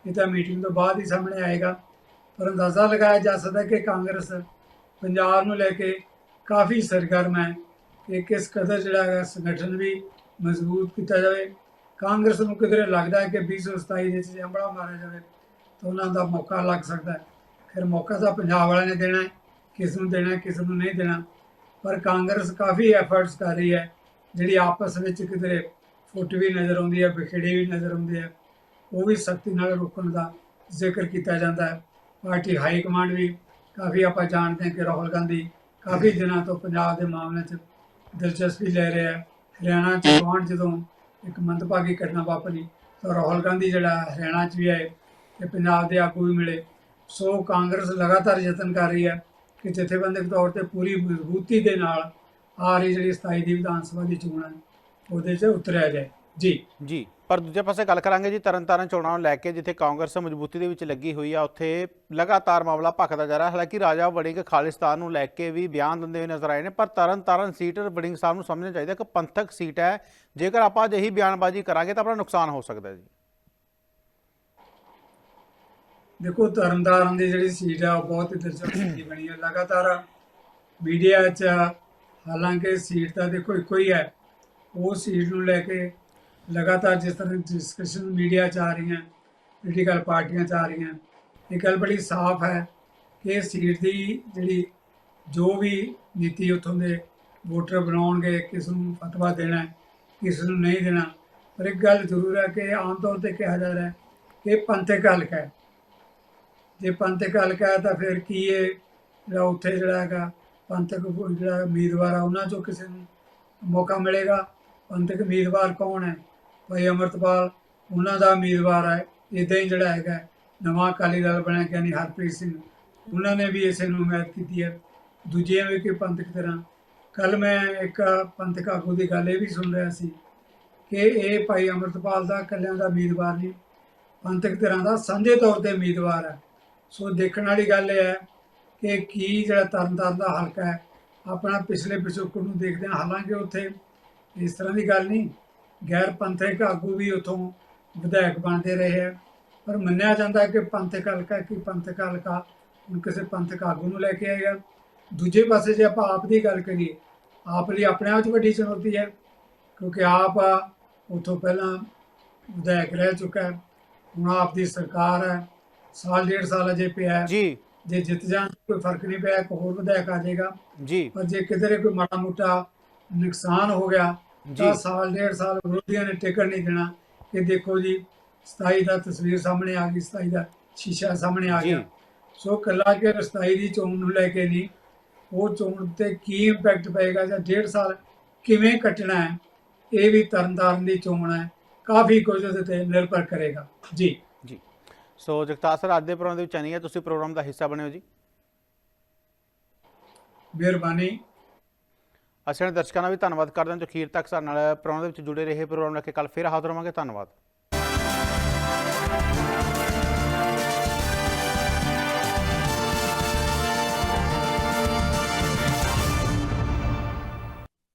ਇਹ ਤਾਂ ਮੀਟਿੰਗ ਤੋਂ ਬਾਅਦ ਹੀ ਸਾਹਮਣੇ ਆਏਗਾ। ਪਰ ਅੰਦਾਜ਼ਾ ਲਗਾਇਆ ਜਾ ਸਕਦਾ ਕਿ ਕਾਂਗਰਸ ਪੰਜਾਬ ਨੂੰ ਲੈ ਕੇ ਕਾਫੀ ਸਰਗਰਮ ਹੈ। ਕਿ ਕਿਸ ਕਦਰ ਜਿਹੜਾ ਹੈਗਾ ਸੰਗਠਨ ਵੀ ਮਜ਼ਬੂਤ ਕੀਤਾ ਜਾਵੇ। ਕਾਂਗਰਸ ਨੂੰ ਕਿਧਰੇ ਲੱਗਦਾ ਹੈ ਕਿ 2027 ਦੇ ਵਿੱਚ ਜੇ ਹਮਲਾ ਮਾਰਿਆ ਜਾਵੇ, ਤਾਂ ਉਹਨਾਂ ਦਾ ਮੌਕਾ ਲੱਗ ਸਕਦਾ ਫਿਰ ਮੌਕਾ ਤਾਂ ਪੰਜਾਬ ਵਾਲਿਆਂ ਨੇ ਦੇਣਾ ਕਿਸ ਨੂੰ ਦੇਣਾ, ਕਿਸ ਨੂੰ ਨਹੀਂ ਦੇਣਾ। ਪਰ ਕਾਂਗਰਸ ਕਾਫੀ ਐਫਰਟਸ ਕਰ ਰਹੀ ਹੈ, ਜਿਹੜੀ ਆਪਸ ਵਿੱਚ ਕਿਧਰੇ ਫੁੱਟ ਵੀ ਨਜ਼ਰ ਆਉਂਦੀ ਹੈ, ਵਿਖੇੜੇ ਵੀ ਨਜ਼ਰ ਆਉਂਦੇ ਆ ਉਹ ਵੀ ਸਖਤੀ ਨਾਲ ਰੋਕਣ ਦਾ ਜ਼ਿਕਰ ਕੀਤਾ ਜਾਂਦਾ ਹੈ। ਪਾਰਟੀ ਹਾਈ ਕਮਾਂਡ ਵੀ ਕਾਫੀ ਆਪਾਂ ਜਾਣਦੇ ਹਾਂ ਕਿ ਰਾਹੁਲ ਗਾਂਧੀ ਕਾਫੀ ਦਿਨਾਂ ਤੋਂ ਪੰਜਾਬ ਦੇ ਮਾਮਲੇ 'ਚ ਦਿਲਚਸਪੀ ਲੈ ਰਿਹਾ ਹੈ। ਹਰਿਆਣਾ 'ਚ ਗੁਆਂਢ ਜਦੋਂ ਇੱਕ ਮੰਦਭਾਗੀ ਘਟਨਾ ਵਾਪਰੀ, ਤਾਂ ਰਾਹੁਲ ਗਾਂਧੀ ਜਿਹੜਾ ਹਰਿਆਣਾ 'ਚ ਵੀ ਆਏ ਤੇ ਪੰਜਾਬ ਦੇ ਆਗੂ ਵੀ ਮਿਲੇ। ਸੋ ਕਾਂਗਰਸ ਲਗਾਤਾਰ ਯਤਨ ਕਰ ਰਹੀ ਹੈ ਕਿ ਜਥੇਬੰਦਕ ਤੌਰ ਤੇ ਪੂਰੀ ਮਜ਼ਬੂਤੀ ਦੇ ਨਾਲ ਆ ਰਹੀ ਜਿਹੜੀ 27 ਦੀ ਵਿਧਾਨ ਸਭਾ ਦੀ ਚੋਣ ਹੈ, ਉਹਦੇ 'ਚ ਉਤਰਿਆ ਜਾਏ। ਜੀ। ਜੀ। ਪਰ ਦੂਜੇ ਪਾਸੇ ਗੱਲ ਕਰਾਂਗੇ ਜੀ, ਤਰਨਤਾਰਨ ਚੋਣਾਂ ਨੂੰ ਲੈ ਕੇ, ਜਿੱਥੇ ਕਾਂਗਰਸ ਮਜ਼ਬੂਤੀ ਦੇ ਵਿੱਚ ਲੱਗੀ ਹੋਈ ਆ, ਉੱਥੇ ਲਗਾਤਾਰ ਮਾਮਲਾ ਭਖਦਾ ਜਾ ਰਿਹਾ। ਹਾਲਾਂਕਿ ਰਾਜਾ ਵੜਿੰਗ ਖਾਲਿਸਤਾਨ ਨੂੰ ਲੈ ਕੇ ਵੀ ਬਿਆਨ ਦਿੰਦੇ ਹੋਏ ਨਜ਼ਰ ਆਏ ਨੇ, ਪਰ ਤਰਨਤਾਰਨ ਸੀਟ ਵੜਿੰਗ ਸਾਹਿਬ ਨੂੰ ਸਮਝਣਾ ਚਾਹੀਦਾ ਕਿ ਪੰਥਕ ਸੀਟ ਹੈ। ਜੇਕਰ ਆਪਾਂ ਅਜਿਹੀ ਬਿਆਨਬਾਜ਼ੀ ਕਰਾਂਗੇ ਤਾਂ ਆਪਣਾ ਨੁਕਸਾਨ ਹੋ ਸਕਦਾ ਜੀ। ਦੇਖੋ, ਤਰਨਤਾਰਨ ਦੀ ਜਿਹੜੀ ਸੀਟ ਆ, ਉਹ ਬਹੁਤ ਦਿਲਚਸਪ ਬਣੀ ਹੈ ਲਗਾਤਾਰ ਮੀਡੀਆ 'ਚ ਹਾਲਾਂਕਿ ਸੀਟ ਤਾਂ ਦੇਖੋ ਇੱਕੋ ਹੀ ਹੈ। ਉਹ ਸੀਟ ਨੂੰ ਲੈ ਕੇ ਲਗਾਤਾਰ ਜਿਸ ਤਰ੍ਹਾਂ ਡਿਸਕਸ਼ਨ ਮੀਡੀਆ 'ਚ ਆ ਰਹੀਆਂ ਪੋਲੀਟੀਕਲ ਪਾਰਟੀਆਂ 'ਚ ਆ ਰਹੀਆਂ, ਇਹ ਗੱਲ ਬੜੀ ਸਾਫ਼ ਹੈ ਕਿ ਸੀਟ ਦੀ ਜਿਹੜੀ ਜੋ ਵੀ ਨੀਤੀ ਉੱਥੋਂ ਦੇ ਵੋਟਰ ਬਣਾਉਣਗੇ, ਕਿਸ ਨੂੰ ਫਤਵਾ ਦੇਣਾ, ਕਿਸ ਨੂੰ ਨਹੀਂ ਦੇਣਾ, ਪਰ ਇੱਕ ਗੱਲ ਜ਼ਰੂਰ ਹੈ ਕਿ ਆਮ ਤੌਰ ਤੇ ਕਿਹਾ ਜਾ ਰਿਹਾ ਹੈ ਕਿ ਪੰਥਕ ਹਲਕਾ ਹੈ। ਜੇ ਪੰਥਕ ਹਲਕਾ ਹੈ ਤਾਂ ਫਿਰ ਕੀ ਇਹ ਜਿਹੜਾ ਉੱਥੇ ਜਿਹੜਾ ਹੈਗਾ ਪੰਥਕ ਜਿਹੜਾ ਉਮੀਦਵਾਰ ਆ, ਉਹਨਾਂ ਚੋਂ ਕਿਸੇ ਨੂੰ ਮੌਕਾ ਮਿਲੇਗਾ? ਪੰਥਕ ਉਮੀਦਵਾਰ ਕੌਣ ਹੈ? ਭਾਈ ਅਮਰਤਪਾਲ, ਉਹਨਾਂ ਦਾ ਉਮੀਦਵਾਰ ਹੈ ਇਦਾਂ ਹੀ ਜਿਹੜਾ ਹੈਗਾ ਨਵਾਂ ਅਕਾਲੀ ਦਲ ਬਣਿਆ ਗਿਆਨੀ ਹਰਪ੍ਰੀਤ ਸਿੰਘ। ਉਹਨਾਂ ਨੇ ਵੀ ਇਸੇ ਨੂੰ ਹਮਾਇਤ ਕੀਤੀ ਹੈ। ਦੂਜਿਆਂ ਵੀ ਕਿ ਪੰਥਕ ਤਰ੍ਹਾਂ। ਕੱਲ ਮੈਂ ਇੱਕ ਪੰਥਕ ਆਗੂ ਦੀ ਗੱਲ ਇਹ ਵੀ ਸੁਣ ਰਿਹਾ ਸੀ ਕਿ ਇਹ ਭਾਈ ਅਮਰਤਪਾਲ ਦਾ ਇਕੱਲਿਆਂ ਦਾ ਉਮੀਦਵਾਰ ਨਹੀਂ, ਪੰਥਕ ਤਰ੍ਹਾਂ ਦਾ ਸਾਂਝੇ ਤੌਰ ਤੇ ਉਮੀਦਵਾਰ ਹੈ। ਸੋ ਦੇਖਣ ਵਾਲੀ ਗੱਲ ਇਹ ਹੈ ਕਿ ਕੀ ਜਿਹੜਾ ਤਰਨਤਾਰਨ ਦਾ ਹਲਕਾ ਹੈ, ਆਪਣਾ ਪਿਛਲੇ ਪਿਛੋਕੜ ਨੂੰ ਦੇਖਦੇ ਹਾਂ। ਹਾਲਾਂਕਿ ਉੱਥੇ ਇਸ ਤਰ੍ਹਾਂ ਦੀ ਗੱਲ ਨਹੀਂ। ਗੈਰ ਪੰਥਕ ਆਗੂ ਵੀ ਉਥੋਂ ਵਿਧਾਇਕ ਬਣਦੇ ਰਹੇ ਹੈ ਪਰ ਮੰਨਿਆ ਜਾਂਦਾ ਕਿ ਪੰਥਕ ਹਲਕਾ ਕੀ ਪੰਥਕ ਹਲਕਾ ਹੁਣ ਕਿਸੇ ਪੰਥਕ ਆਗੂ ਨੂੰ ਲੈ ਕੇ ਆਏਗਾ ਦੂਜੇ ਪਾਸੇ ਜੇ ਆਪਾਂ ਆਪ ਦੀ ਗੱਲ ਕਰੀਏ ਆਪ ਲਈ ਆਪਣੇ ਆਪ 'ਚ ਵੱਡੀ ਚੁਣੌਤੀ ਹੈ ਕਿਉਂਕਿ ਆਪ ਉਥੋਂ ਪਹਿਲਾਂ ਵਿਧਾਇਕ ਰਹਿ ਚੁੱਕਾ ਹੈ ਹੁਣ ਆਪ ਦੀ ਸਰਕਾਰ ਹੈ ਸਾਲ ਡੇਢ ਸਾਲ ਅਜੇ ਪਿਆ ਹੈ। ਜੀ। ਜੇ ਜਿੱਤ ਜਾਣ ਕੋਈ ਫ਼ਰਕ ਨਹੀਂ ਪਿਆ ਇੱਕ ਹੋਰ ਵਿਧਾਇਕ ਆ ਜਾਏਗਾ। ਜੀ। ਪਰ ਜੇ ਕਿਧਰੇ ਕੋਈ ਮਾੜਾ ਮੋਟਾ ਨੁਕਸਾਨ ਹੋ ਗਿਆ ਤਾਂ ਸਾਲ ਡੇਢ ਸਾਲ ਵਿਰੋਧੀਆਂ ਨੇ ਟਿਕਣ ਨਹੀਂ ਦੇਣਾ। ਕਿ ਦੇਖੋ ਜੀ 27 ਦਾ ਤਸਵੀਰ ਸਾਹਮਣੇ ਆ ਗਈ 27 ਦਾ ਸ਼ੀਸ਼ਾ ਸਾਹਮਣੇ ਆ ਗਿਆ। ਸੋ ਕੱਲਾ ਕਿ 27 ਦੀ ਚੋਣ ਨੂੰ ਲੈ ਕੇ ਨਹੀਂ ਉਹ ਚੋਣ ਤੇ ਕੀ ਇੰਪੈਕਟ ਪਏਗਾ ਜਾਂ ਡੇਢ ਸਾਲ ਕਿਵੇਂ ਕੱਟਣਾ ਹੈ ਇਹ ਵੀ ਤਰਨਤਾਰਨ ਦੀ ਚੋਣ ਹੈ। ਕਾਫੀ ਕੁਝ ਉਹਦੇ ਤੇ ਨਿਰਭਰ ਕਰੇਗਾ। ਜੀ। ਜੀ। ਸੋ ਜਗਤਾਰ ਸਰ ਅੱਜ ਦੇ ਪ੍ਰੋਗਰਾਮ ਦੇ ਵਿੱਚ ਨਹੀਂ ਹੈ ਤੁਸੀਂ ਪ੍ਰੋਗਰਾਮ ਦਾ ਹਿੱਸਾ ਬਣਿਓ ਜੀ। ਮਿਹਰਬਾਨੀ। ਅਸੀਂ ਦਰਸ਼ਕਾਂ ਦਾ ਵੀ ਧੰਨਵਾਦ ਕਰਦੇ ਹਾਂ ਜੋ ਅਖੀਰ ਤੱਕ ਸਾਡੇ ਨਾਲ ਪ੍ਰੋਗਰਾਮ ਦੇ ਵਿੱਚ ਜੁੜੇ ਰਹੇ, ਪ੍ਰੋਗਰਾਮ ਲੈ ਕੇ ਕੱਲ ਫਿਰ ਹਾਜ਼ਰ ਹੋਵਾਂਗੇ। ਧੰਨਵਾਦ।